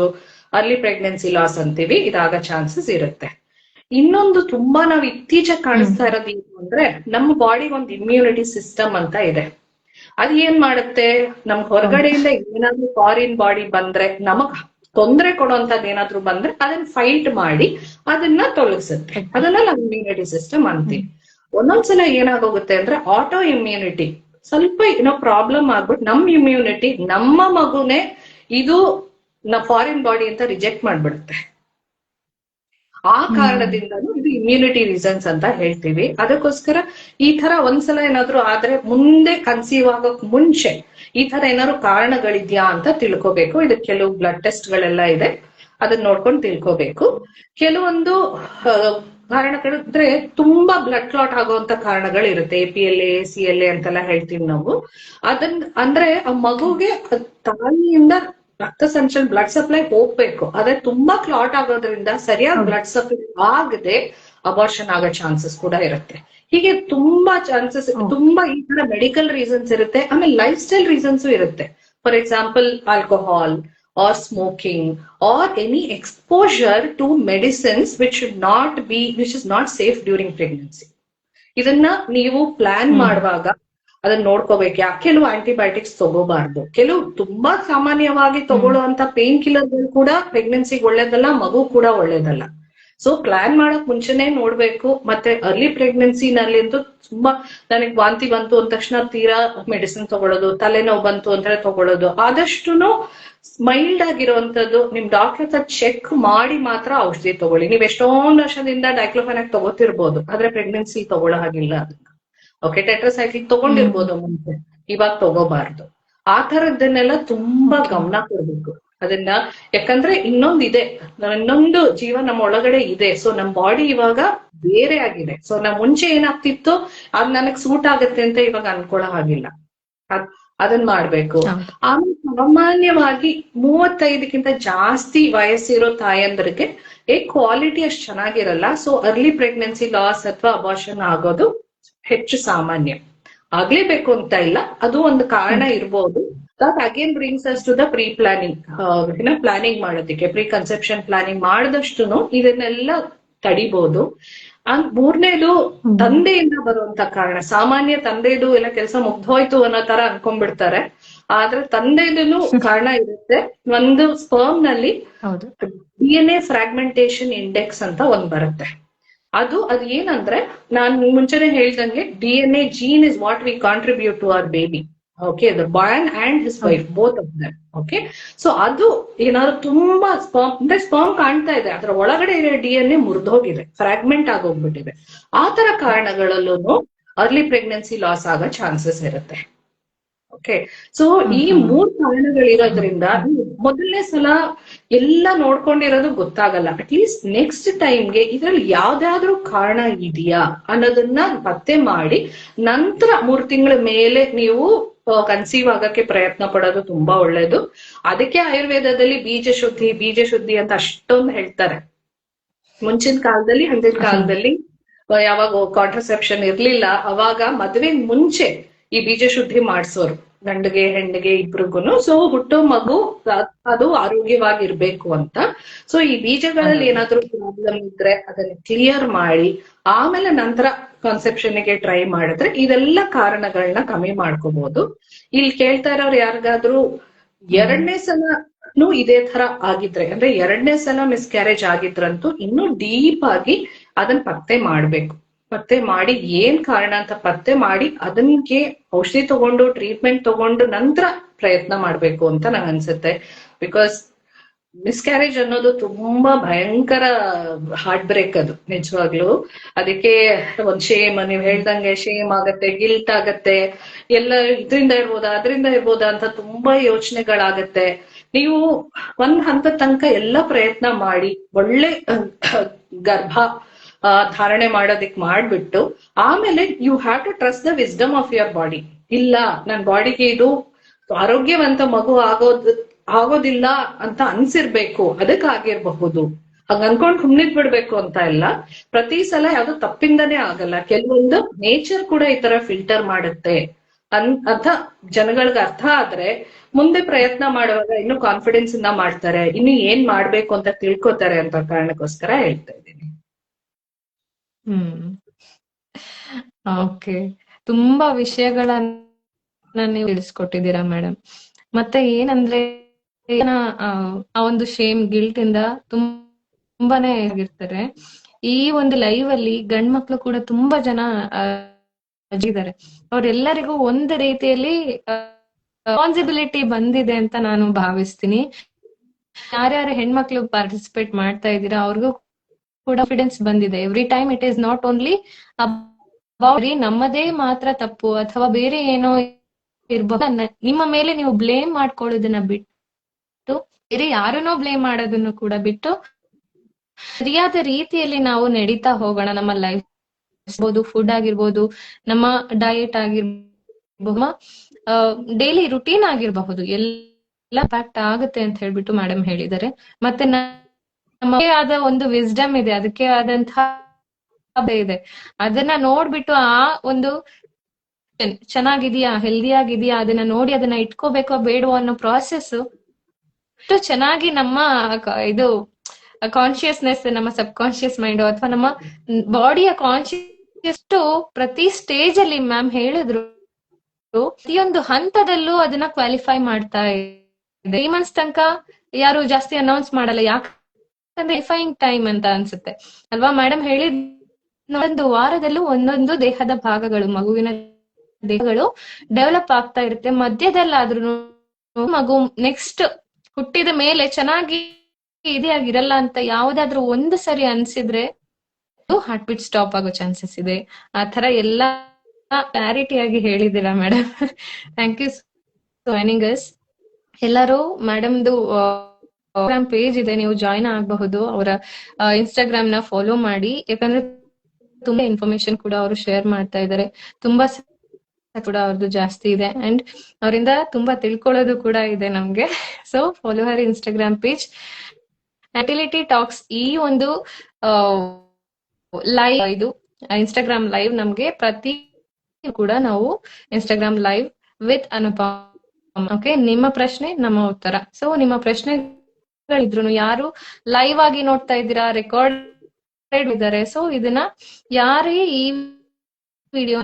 early pregnancy loss ಅಂತೀವಿ. ಇದಾಗ ಚಾನ್ಸಸ್ ಇರುತ್ತೆ. ಇನ್ನೊಂದು ತುಂಬಾ ನಾವು ಇತ್ತೀಚೆಗೆ ಕಾಣಿಸ್ತಾ ಇರೋದು ಏನು ಅಂದ್ರೆ ನಮ್ಮ ಬಾಡಿಗೆ ಒಂದು ಇಮ್ಯುನಿಟಿ ಸಿಸ್ಟಮ್ ಅಂತ ಇದೆ. ಅದ್ ಏನ್ ಮಾಡುತ್ತೆ? ನಮ್ ಹೊರಗಡೆಯಿಂದ ಏನಾದ್ರೂ ಫಾರಿನ್ ಬಾಡಿ ಬಂದ್ರೆ ನಮಗ್ ತೊಂದರೆ ಕೊಡುವಂತದ್ ಏನಾದ್ರು ಬಂದ್ರೆ ಅದನ್ನ ಫೈಟ್ ಮಾಡಿ ಅದನ್ನ ತೊಲಗಿಸುತ್ತೆ. ಅದನ್ನ ನಾವು ಇಮ್ಯುನಿಟಿ ಸಿಸ್ಟಮ್ ಅಂತೀವಿ. ಒಂದೊಂದ್ಸಲ ಏನಾಗೋಗುತ್ತೆ ಅಂದ್ರೆ ಆಟೋ ಇಮ್ಯುನಿಟಿ ಸ್ವಲ್ಪ ಏನೋ ಪ್ರಾಬ್ಲಮ್ ಆಗ್ಬಿಟ್ಟು ನಮ್ ಇಮ್ಯುನಿಟಿ ನಮ್ಮ ಮಗುನೇ ಇದು ನ ಫಾರಿನ್ ಬಾಡಿ ಅಂತ ರಿಜೆಕ್ಟ್ ಮಾಡ್ಬಿಡುತ್ತೆ. ಆ ಕಾರಣದಿಂದಲೂ ಇದು ಇಮ್ಯುನಿಟಿ ರೀಸನ್ಸ್ ಅಂತ ಹೇಳ್ತೀವಿ. ಅದಕ್ಕೋಸ್ಕರ ಈ ತರ ಒಂದ್ಸಲ ಏನಾದ್ರು ಆದ್ರೆ ಮುಂದೆ ಕನ್ಸೀವ್ ಆಗೋಕ್ ಮುಂಚೆ ಈ ತರ ಏನಾದ್ರು ಕಾರಣಗಳಿದ್ಯಾ ಅಂತ ತಿಳ್ಕೊಬೇಕು. ಇದಕ್ಕೆ ಕೆಲವು ಬ್ಲಡ್ ಟೆಸ್ಟ್ ಗಳೆಲ್ಲ ಇದೆ. ಅದನ್ನ ನೋಡ್ಕೊಂಡು ತಿಳ್ಕೋಬೇಕು. ಕೆಲವೊಂದು ಕಾರಣಗಳಿದ್ರೆ ತುಂಬಾ ಬ್ಲಡ್ ಕ್ಲಾಟ್ ಆಗುವಂತ ಕಾರಣಗಳಿರುತ್ತೆ. A P L A C L A ಅಂತೆಲ್ಲ ಹೇಳ್ತೀವಿ ನಾವು. ಅದನ್ ಅಂದ್ರೆ ಆ ಮಗುಗೆ ತಾಯಿಯಿಂದ ರಕ್ತ ಸಂಚಲನ ಬ್ಲಡ್ ಸಪ್ಲೈ ಹೋಗ್ಬೇಕು. ಆದ್ರೆ ತುಂಬಾ ಕ್ಲಾಟ್ ಆಗೋದ್ರಿಂದ ಸರಿಯಾದ ಬ್ಲಡ್ ಸಪ್ಲೈ ಆಗದೆ ಅಬಾರ್ಷನ್ ಆಗೋ ಚಾನ್ಸಸ್ ಕೂಡ ಇರುತ್ತೆ. ಹೀಗೆ ತುಂಬಾ ಚಾನ್ಸಸ್ ತುಂಬಾ ಈ ತರ ಮೆಡಿಕಲ್ ರೀಸನ್ಸ್ ಇರುತ್ತೆ. ಆಮೇಲೆ ಲೈಫ್ ಸ್ಟೈಲ್ ರೀಸನ್ಸ್ ಇರುತ್ತೆ. For example alcohol or smoking or any exposure to medicines which should not be which is not safe during pregnancy ಇದನ್ನ ನೀವು ಪ್ಲಾನ್ ಮಾಡುವಾಗ ಅದನ್ನ ನೋಡ್ಕೋಬೇಕು. ಯಾಕೆ ಕೆಲವು ಆಂಟಿಬಯೋಟಿಕ್ಸ್ ತಗೋಬಾರ್ದು. ಕೆಲವು ತುಂಬಾ ಸಾಮಾನ್ಯವಾಗಿ ತಗೊಳ್ಳುವಂತ ಪೇನ್ ಕಿಲ್ಲರ್ಗಳು ಕೂಡ ಪ್ರೆಗ್ನೆನ್ಸಿಗೆ ಒಳ್ಳೇದಲ್ಲ, ಮಗು ಕೂಡ ಒಳ್ಳೇದಲ್ಲ. ಸೊ ಪ್ಲಾನ್ ಮಾಡಕ್ ಮುಂಚೆನೆ ನೋಡ್ಬೇಕು. ಮತ್ತೆ ಅರ್ಲಿ ಪ್ರೆಗ್ನೆನ್ಸಿನಲ್ಲಿ ಅಂತೂ ತುಂಬಾ ನನಗೆ ವಾಂತಿ ಬಂತು ಅಂದ ತಕ್ಷಣ ತೀರಾ ಮೆಡಿಸಿನ್ ತಗೊಳ್ಳೋದು, ತಲೆನೋವು ಬಂತು ಅಂದ್ರೆ ತಗೊಳ್ಳೋದು. ಆದಷ್ಟುನು ಮೈಲ್ಡ್ ಆಗಿರುವಂತದ್ದು ನಿಮ್ ಡಾಕ್ಟರ್ ಹತ್ರ ಚೆಕ್ ಮಾಡಿ ಮಾತ್ರ ಔಷಧಿ ತಗೊಳ್ಳಿ. ನೀವ್ ಎಷ್ಟೊಂದ್ ವರ್ಷದಿಂದ ಡೈಕ್ಲೋಫೆನಾಕ್ ತಗೋತಿರ್ಬೋದು, ಆದ್ರೆ ಪ್ರೆಗ್ನೆನ್ಸಿ ತಗೊಳ್ಳೋ ಹಾಗಿಲ್ಲ ಅದನ್ನ ಓಕೆ ಟೆಟ್ರಸೈಕ್ಲಿಕ್ ತಗೊಂಡಿರ್ಬೋದು ಮುಂಚೆ ಇವಾಗ ತಗೋಬಾರ್ದು. ಆ ತರದ್ದನ್ನೆಲ್ಲ ತುಂಬಾ ಗಮನ ಕೊಡ್ಬೇಕು. ಅದನ್ನ ಯಾಕಂದ್ರೆ ಇನ್ನೊಂದಿದೆ ಇನ್ನೊಂದು ಜೀವ ನಮ್ಮ ಒಳಗಡೆ ಇದೆ. ಸೊ ನಮ್ ಬಾಡಿ ಇವಾಗ ಬೇರೆ ಆಗಿದೆ. ಸೊ ನಾ ಮುಂಚೆ ಏನಾಗ್ತಿತ್ತು? ಅದ್ ನನಗ್ ಸೂಟ್ ಆಗತ್ತೆ ಅಂತ ಇವಾಗ ಅನ್ಕೊಳ್ಳೋ ಹಾಗಿಲ್ಲ. ಅದ್- ಅದನ್ ಮಾಡ್ಬೇಕು. ಆಮೇಲೆ ಸಾಮಾನ್ಯವಾಗಿ ಮೂವತ್ತೈದಕ್ಕಿಂತ ಜಾಸ್ತಿ ವಯಸ್ಸಿರೋ ತಾಯಂದ್ರಿಗೆ ಏ ಕ್ವಾಲಿಟಿ ಅಷ್ಟು ಚೆನ್ನಾಗಿರಲ್ಲ. ಸೊ ಅರ್ಲಿ ಪ್ರೆಗ್ನೆನ್ಸಿ ಲಾಸ್ ಅಥವಾ ಅಬಾರ್ಷನ್ ಆಗೋದು ಹೆಚ್ಚು ಸಾಮಾನ್ಯ. ಆಗ್ಲೇಬೇಕು ಅಂತ ಇಲ್ಲ. ಅದು ಒಂದು ಕಾರಣ ಇರ್ಬೋದು. That again brings us to the pre planning ಏನೋ ಪ್ಲಾನಿಂಗ್ ಮಾಡೋದಕ್ಕೆ ಪ್ರೀ ಕನ್ಸೆಪ್ಷನ್ ಪ್ಲಾನಿಂಗ್ ಮಾಡಿದಷ್ಟು ಇದನ್ನೆಲ್ಲ ತಡಿಬಹುದು ಅಂದ್ ಮೂರನೇದು ತಂದೆಯಿಂದ ಬರುವಂತ ಕಾರಣ ಸಾಮಾನ್ಯ ತಂದೆದು ಎಲ್ಲ ಕೆಲಸ ಮುಗ್ದೋಯ್ತು ಅನ್ನೋ ತರ ಅನ್ಕೊಂಡ್ಬಿಡ್ತಾರೆ. ಆದ್ರೆ ತಂದೆದೂ ಕಾರಣ ಇರುತ್ತೆ. ಒಂದು ಸ್ಪರ್ಮ್ನಲ್ಲಿ D N A fragmentation index ಅಂತ ಒಂದ್ ಬರುತ್ತೆ. ಅದು ಅದು ಏನಂದ್ರೆ ನಾನು ಮುಂಚೆನೆ ಹೇಳ್ದಂಗೆ D N A gene is what we contribute to our baby okay the boy and his wife both of them okay so ಅದು ಏನಾದ್ರು ತುಂಬಾ ಸ್ಪರ್ಮ್ ಅಂದ್ರೆ ಸ್ಪರ್ಮ್ ಕಾಣ್ತಾ ಇದೆ. ಅದ್ರ ಒಳಗಡೆ ಇರೋ ಡಿ ಎನ್ ಎ ಮುರಿದೋಗಿದೆ ಫ್ರಾಗ್ಮೆಂಟ್ ಆಗೋಗ್ಬಿಟ್ಟಿದೆ. ಆ ತರ ಕಾರಣಗಳಲ್ಲೂ ಅರ್ಲಿ ಪ್ರೆಗ್ನೆನ್ಸಿ ಲಾಸ್ ಆಗೋ ಚಾನ್ಸಸ್ ಇರುತ್ತೆ. ಓಕೆ ಸೊ ಈ ಮೂರ್ ಕಾರಣಗಳಿರೋದ್ರಿಂದ ಮೊದಲನೇ ಸಲ ಎಲ್ಲ ನೋಡ್ಕೊಂಡಿರೋದು ಗೊತ್ತಾಗಲ್ಲ. ಅಟ್ಲೀಸ್ಟ್ ನೆಕ್ಸ್ಟ್ ಟೈಮ್ಗೆ ಇದ್ರಲ್ಲಿ ಯಾವ್ದಾದ್ರೂ ಕಾರಣ ಇದೆಯಾ ಅನ್ನೋದನ್ನ ಪತ್ತೆ ಮಾಡಿ ನಂತರ ಮೂರ್ ತಿಂಗಳ ಮೇಲೆ ನೀವು ಕನ್ಸೀವ್ ಆಗಕ್ಕೆ ಪ್ರಯತ್ನ ಪಡೋದು ತುಂಬಾ ಒಳ್ಳೇದು. ಅದಕ್ಕೆ ಆಯುರ್ವೇದದಲ್ಲಿ ಬೀಜ ಶುದ್ಧಿ ಬೀಜ ಶುದ್ಧಿ ಅಂತ ಅಷ್ಟೊಂದು ಹೇಳ್ತಾರೆ. ಮುಂಚಿನ ಕಾಲದಲ್ಲಿ ಹಿಂದಿನ ಕಾಲದಲ್ಲಿ ಯಾವಾಗ ಕಾಂಟ್ರಸೆಪ್ಷನ್ ಇರ್ಲಿಲ್ಲ, ಅವಾಗ ಮದ್ವೆ ಮುಂಚೆ ಈ ಬೀಜ ಶುದ್ಧಿ ಮಾಡಿಸೋರು. ಗಂಡಿಗೆ ಹೆಣ್ಣಿಗೆ ಇಬ್ರಿಗೂನು. ಸೊ ಹುಟ್ಟೋ ಮಗು ಅದು ಆರೋಗ್ಯವಾಗಿರ್ಬೇಕು ಅಂತ. ಸೊ ಈ ಬೀಜಗಳಲ್ಲಿ ಏನಾದ್ರೂ ಪ್ರಾಬ್ಲಮ್ ಇದ್ರೆ ಅದನ್ನ ಕ್ಲಿಯರ್ ಮಾಡಿ ಆಮೇಲೆ ನಂತರ ಕಾನ್ಸೆಪ್ಷನ್ಗೆ ಟ್ರೈ ಮಾಡಿದ್ರೆ ಇದೆಲ್ಲ ಕಾರಣಗಳನ್ನ ಕಮ್ಮಿ ಮಾಡ್ಕೋಬಹುದು ಇಲ್ಲಿ ಕೇಳ್ತಾ ಇರೋರು ಯಾರಿಗಾದ್ರೂ ಎರಡನೇ ಸಲ ಇದೇ ತರ ಆಗಿದ್ರೆ ಅಂದ್ರೆ ಎರಡನೇ ಸಲ ಮಿಸ್ಕ್ಯಾರೇಜ್ ಆಗಿದ್ರಂತೂ ಇನ್ನೂ ಡೀಪ್ ಆಗಿ ಅದನ್ನ ಪತ್ತೆ ಮಾಡ್ಬೇಕು. ಪತ್ತೆ ಮಾಡಿ ಏನ್ ಕಾರಣ ಅಂತ ಪತ್ತೆ ಮಾಡಿ ಅದನ್ಗೆ ಔಷಧಿ ತಗೊಂಡು ಟ್ರೀಟ್ಮೆಂಟ್ ತಗೊಂಡು ನಂತರ ಪ್ರಯತ್ನ ಮಾಡ್ಬೇಕು ಅಂತ ನಂಗೆ ಅನ್ಸುತ್ತೆ. ಬಿಕಾಸ್ ಮಿಸ್ಕ್ಯಾರೇಜ್ ಅನ್ನೋದು ತುಂಬಾ ಭಯಂಕರ ಹಾರ್ಟ್ ಬ್ರೇಕ್ ಅದು, ನಿಜವಾಗ್ಲು. ಅದಕ್ಕೆ ಒಂದ್ ಶೇಮ್ ನೀವ್ ಹೇಳ್ದಂಗೆ ಶೇಮ್ ಆಗತ್ತೆ ಗಿಲ್ಟ್ ಆಗತ್ತೆ. ಎಲ್ಲ ಇದರಿಂದ ಇರ್ಬೋದಾ, ಅದರಿಂದ ಇರ್ಬೋದಾ ಅಂತ ತುಂಬಾ ಯೋಚನೆಗಳಾಗತ್ತೆ. ನೀವು ಒಂದ್ ಹಂತ ತನಕ ಎಲ್ಲ ಪ್ರಯತ್ನ ಮಾಡಿ, ಒಳ್ಳೆ ಗರ್ಭ ಧಾರಣೆ ಮಾಡೋದಿಕ್ ಮಾಡ್ಬಿಟ್ಟು ಆಮೇಲೆ you have to trust the wisdom of your body ಇಲ್ಲ, ನನ್ ಬಾಡಿಗೆ ಇದು ಆರೋಗ್ಯವಂತ ಮಗು ಆಗೋದ್, ಆಗೋದಿಲ್ಲ ಅಂತ ಅನ್ಸಿರ್ಬೇಕು ಅದಕ್ಕಾಗಿರ್ಬಹುದು ಹಂಗ ಅನ್ಕೊಂಡ್ ಸುಮ್ನಿದ್ ಬಿಡ್ಬೇಕು ಅಂತ ಇಲ್ಲ. ಪ್ರತಿ ಸಲ ಯಾವ್ದು ತಪ್ಪಿಂದನೇ ಆಗಲ್ಲ. ಕೆಲವೊಂದು ನೇಚರ್ ಕೂಡ ಈ ತರ ಫಿಲ್ಟರ್ ಮಾಡುತ್ತೆ. ಅನ್, ಅರ್ಥ, ಜನಗಳಿಗೆ ಅರ್ಥ ಆದ್ರೆ ಮುಂದೆ ಪ್ರಯತ್ನ ಮಾಡುವಾಗ ಇನ್ನು ಕಾನ್ಫಿಡೆನ್ಸ್ ಇಂದ ಮಾಡ್ತಾರೆ. ಇನ್ನು ಏನ್ ಮಾಡ್ಬೇಕು ಅಂತ ತಿಳ್ಕೊತಾರೆ ಅಂತ ಕಾರಣಕ್ಕೋಸ್ಕರ ಹೇಳ್ತಾ ಇದ್ದೀನಿ ಹ್ಮ್. ಓಕೆ. ತುಂಬಾ ವಿಷಯಗಳನ್ನ ನೀವು ತಿಳಿಸ್ಕೊಟ್ಟಿದ್ದೀರಾ ಮೇಡಮ್ ಮತ್ತೆ ಏನಂದ್ರೆ ಏನ, ಆ, ಒಂದು ಶೇಮ್ ಗಿಲ್ಟ್ ಇಂದ ತುಂಬಾನೇ ಆಗಿರ್ತಾರೆ. ಈ ಒಂದು ಲೈವ್ ಅಲ್ಲಿ ಗಂಡ್ ಮಕ್ಳು ಕೂಡ ತುಂಬಾ ಜನ ಇದ್ದಾರೆ ಅವರೆಲ್ಲರಿಗೂ ಒಂದು ರೀತಿಯಲ್ಲಿ ರೆಸ್ಪಾನ್ಸಿಬಿಲಿಟಿ ಬಂದಿದೆ ಅಂತ ನಾನು ಭಾವಿಸ್ತೀನಿ. ಯಾರ್ಯಾರು ಹೆಣ್ಮಕ್ಳು ಪಾರ್ಟಿಸಿಪೇಟ್ ಮಾಡ್ತಾ ಇದ್ದೀರಾ ಅವ್ರಿಗೂ ಕಾನ್ಫಿಡೆನ್ಸ್ ಬಂದಿದೆ. Every time it is not only ನಮ್ಮದೇ ಮಾತ್ರ ತಪ್ಪು ಅಥವಾ ಬೇರೆ ಏನೋ ಇರ್ಬೋದು ನ- ನಿಮ್ಮ ಮೇಲೆ ನೀವು ಬ್ಲೇಮ್ ಮಾಡ್ಕೊಳ್ಳೋದನ್ನ ಬಿಟ್ಟು, ಬೇರೆ ಯಾರನ್ನೋ ಬ್ಲೇಮ್ ಮಾಡೋದನ್ನು ಕೂಡ ಬಿಟ್ಟು ಸರಿಯಾದ ರೀತಿಯಲ್ಲಿ ನಾವು ನಡೀತಾ ಹೋಗೋಣ. ನಮ್ಮ ಲೈಫ್ ಫುಡ್ ಆಗಿರ್ಬೋದು, ನಮ್ಮ ಡಯಟ್ ಆಗಿರ್ಬಹುದು ಡೈಲಿ ರುಟೀನ್ ಆಗಿರಬಹುದು. ಎಲ್ಲ ಫ್ಯಾಕ್ಟ್ ಆಗುತ್ತೆ ಅಂತ ಹೇಳ್ಬಿಟ್ಟು ಮೇಡಮ್ ಹೇಳಿದ್ದಾರೆ. ಮತ್ತೆ ನ- ನಮ್ಮದೇ ಆದ ಒಂದು ವಿಸ್ಡಮ್ ಇದೆ, ಅದಕ್ಕೆ ಆದಂತಹ ಇದೆ. ಅದನ್ನ ನೋಡ್ಬಿಟ್ಟು ಆ ಒಂದು ಚೆನ್ನಾಗಿದೆಯಾ ಹೆಲ್ದಿ ಆಗಿದೆಯಾ, ಅದನ್ನ ನೋಡಿ ಅದನ್ನ ಇಟ್ಕೋಬೇಕೋ ಬೇಡವೋ ಅನ್ನೋ ಪ್ರಾಸೆಸ್ ಅಷ್ಟು ಚೆನ್ನಾಗಿ ನಮ್ಮ ಇದು ಕಾನ್ಶಿಯಸ್ನೆಸ್ ನಮ್ಮ ಸಬ್ ಕಾನ್ಶಿಯಸ್ ಮೈಂಡ್ ಅಥವಾ ನಮ್ಮ ಬಾಡಿಯ ಕಾನ್ಶಿಯಸ್ ಪ್ರತಿ ಸ್ಟೇಜ್ ಅಲ್ಲಿ ಮ್ಯಾಮ್ ಹೇಳಿದ್ರು, ಪ್ರತಿಯೊಂದು ಹಂತದಲ್ಲೂ ಅದನ್ನ ಕ್ವಾಲಿಫೈ ಮಾಡ್ತಾ ಇದೆ. ತ್ರೀ ಮಂತ್ಸ್ ತನಕ ಯಾರು ಜಾಸ್ತಿ ಅನೌನ್ಸ್ ಮಾಡಲ್ಲ ಕ್ವಾಲಿಫೈಯಿಂಗ್ ಟೈಮ್ ಅಂತ ಅನ್ಸುತ್ತೆ. ಅಲ್ವಾ? ಮೇಡಮ್ ಹೇಳಿದ ಒಂದು ವಾರದಲ್ಲೂ ಒಂದೊಂದು ದೇಹದ ಭಾಗಗಳು, ಮಗುವಿನ ದೇಹಗಳು ಡೆವಲಪ್ ಆಗ್ತಾ ಇರುತ್ತೆ. ಮಧ್ಯದಲ್ಲಾದ್ರೂ ಮಗು ನೆಕ್ಸ್ಟ್ ಹುಟ್ಟಿದ ಮೇಲೆ ಚೆನ್ನಾಗಿ ಇದೇಯಾಗಿರಲ್ಲ ಅಂತ ಯಾವ್ದಾದ್ರು ಒಂದು ಸರಿ ಅನ್ಸಿದ್ರೆ ಹಾರ್ಟ್ ಬೀಟ್ ಸ್ಟಾಪ್ ಆಗೋ ಚಾನ್ಸಸ್ ಇದೆ. ಆ ತರ ಎಲ್ಲಾ ಕ್ಲಾರಿಟಿ ಆಗಿ ಹೇಳಿದ್ದೀರಾ ಮೇಡಮ್ ಥ್ಯಾಂಕ್ ಯು ಎಲ್ಲರೂ ಮೇಡಮ್ದು ಪೇಜ್ ಇದೆ, ನೀವು ಜಾಯಿನ್ ಆಗಬಹುದು. ಅವರ ಇನ್ಸ್ಟಾಗ್ರಾಮ್ನ ಫಾಲೋ ಮಾಡಿ. ಯಾಕಂದ್ರೆ ತುಂಬಾ ಇನ್ಫಾರ್ಮೇಶನ್ ಕೂಡ ಅವರು ಶೇರ್ ಮಾಡ್ತಾ ಇದ್ದಾರೆ ತುಂಬಾ ಕೂಡ ಅವ್ರದ್ದು ಜಾಸ್ತಿ ಇದೆ. ಅಂಡ್ ಅವರಿಂದ ತುಂಬಾ ತಿಳ್ಕೊಳ್ಳೋದು ಕೂಡ ಇದೆ ನಮ್ಗೆ. So follow her Instagram page Natility Talks ಈ ಒಂದು ಲೈವ್ ಇದು ಇನ್ಸ್ಟಾಗ್ರಾಮ್ ಲೈವ್ ನಮ್ಗೆ ಪ್ರತಿ ಕೂಡ ನಾವು Instagram live with Anupam okay ನಿಮ್ಮ ಪ್ರಶ್ನೆ, ನಮ್ಮ ಉತ್ತರ. ಸೊ ನಿಮ್ಮ ಪ್ರಶ್ನೆಗಳಿದ್ರು ಯಾರು ಲೈವ್ ಆಗಿ ನೋಡ್ತಾ ಇದ್ದೀರಾ ರೆಕಾರ್ಡ್ ಇದ್ದಾರೆ ಸೊ ಇದನ್ನ ಯಾರೇ ಈ ವಿಡಿಯೋ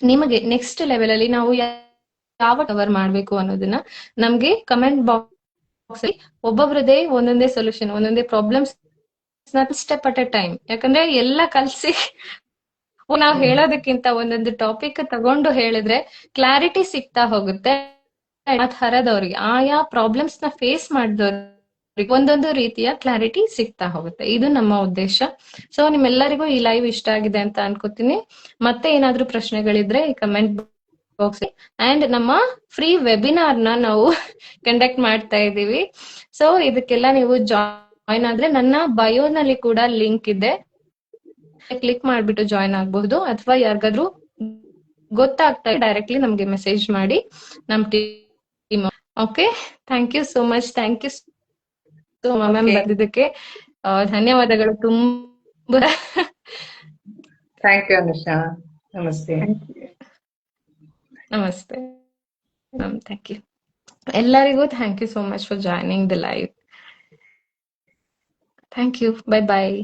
ನಿಮಗೆ ನೆಕ್ಸ್ಟ್ ಲೆವೆಲ್ ಅಲ್ಲಿ ನಾವು ಯಾವ ಕವರ್ ಮಾಡ್ಬೇಕು ಅನ್ನೋದನ್ನ ನಮ್ಗೆ ಕಮೆಂಟ್ ಬಾಕ್ಸ್ ಅಲ್ಲಿ ಒಬ್ಬೊಬ್ರದೇ ಒಂದೊಂದೇ ಸೊಲ್ಯೂಷನ್ ಒಂದೊಂದೇ problems step at a time ಯಾಕಂದ್ರೆ ಎಲ್ಲ ಕಲ್ಸಿ ನಾವು ಹೇಳೋದಕ್ಕಿಂತ ಒಂದೊಂದು ಟಾಪಿಕ್ ತಗೊಂಡು ಹೇಳಿದ್ರೆ ಕ್ಲಾರಿಟಿ ಸಿಗ್ತಾ ಹೋಗುತ್ತೆ. ಆ ಥರದವ್ರಿಗೆ, ಆಯಾ ಪ್ರಾಬ್ಲಮ್ಸ್ನ ಫೇಸ್ ಮಾಡಿದವ್ರಿಗೆ. ಒಂದೊಂದು ರೀತಿಯ ಕ್ಲಾರಿಟಿ ಸಿಗ್ತಾ ಹೋಗುತ್ತೆ. ಇದು ನಮ್ಮ ಉದ್ದೇಶ. ಸೊ ನಿಮ್ಮೆಲ್ಲರಿಗೂ ಈ ಲೈವ್ ಇಷ್ಟ ಆಗಿದೆ ಅಂತ ಅನ್ಕೋತೀನಿ. ಮತ್ತೆ ಏನಾದ್ರೂ ಪ್ರಶ್ನೆಗಳಿದ್ರೆ ಈ ಕಮೆಂಟ್ ಬಾಕ್ಸ್ ಅಂಡ್ ನಮ್ಮ ಫ್ರೀ ವೆಬಿನಾರ್ನ ನಾವು ಕಂಡಕ್ಟ್ ಮಾಡ್ತಾ ಇದ್ದೀವಿ. ಸೊ ಇದಕ್ಕೆಲ್ಲ ನೀವು ಜಾಯಿನ್ ಆದ್ರೆ ನನ್ನ ಬಯೋನಲ್ಲಿ ಕೂಡ ಲಿಂಕ್ ಇದೆ. ಕ್ಲಿಕ್ ಮಾಡ್ಬಿಟ್ಟು ಜಾಯಿನ್ ಆಗಬಹುದು. ಅಥವಾ ಯಾರಿಗಾದ್ರೂ ಗೊತ್ತಾಗ್ತಾ ಡೈರೆಕ್ಟ್ಲಿ ನಮ್ಗೆ ಮೆಸೇಜ್ ಮಾಡಿ. ನಮ್ team okay thank you so much thank you so ma'am. ಬಂದಿದ್ದಕ್ಕೆ ಧನ್ಯವಾದಗಳು. ತುಂಬಾ ಥ್ಯಾಂಕ್ ಯು ಅನುಷಾ ನಮಸ್ತೆ ನಮಸ್ತೆ ಮ್ಯಾಮ್ ಥ್ಯಾಂಕ್ ಯು ಎಲ್ಲರಿಗೂ thank you so much for joining the live thank you bye bye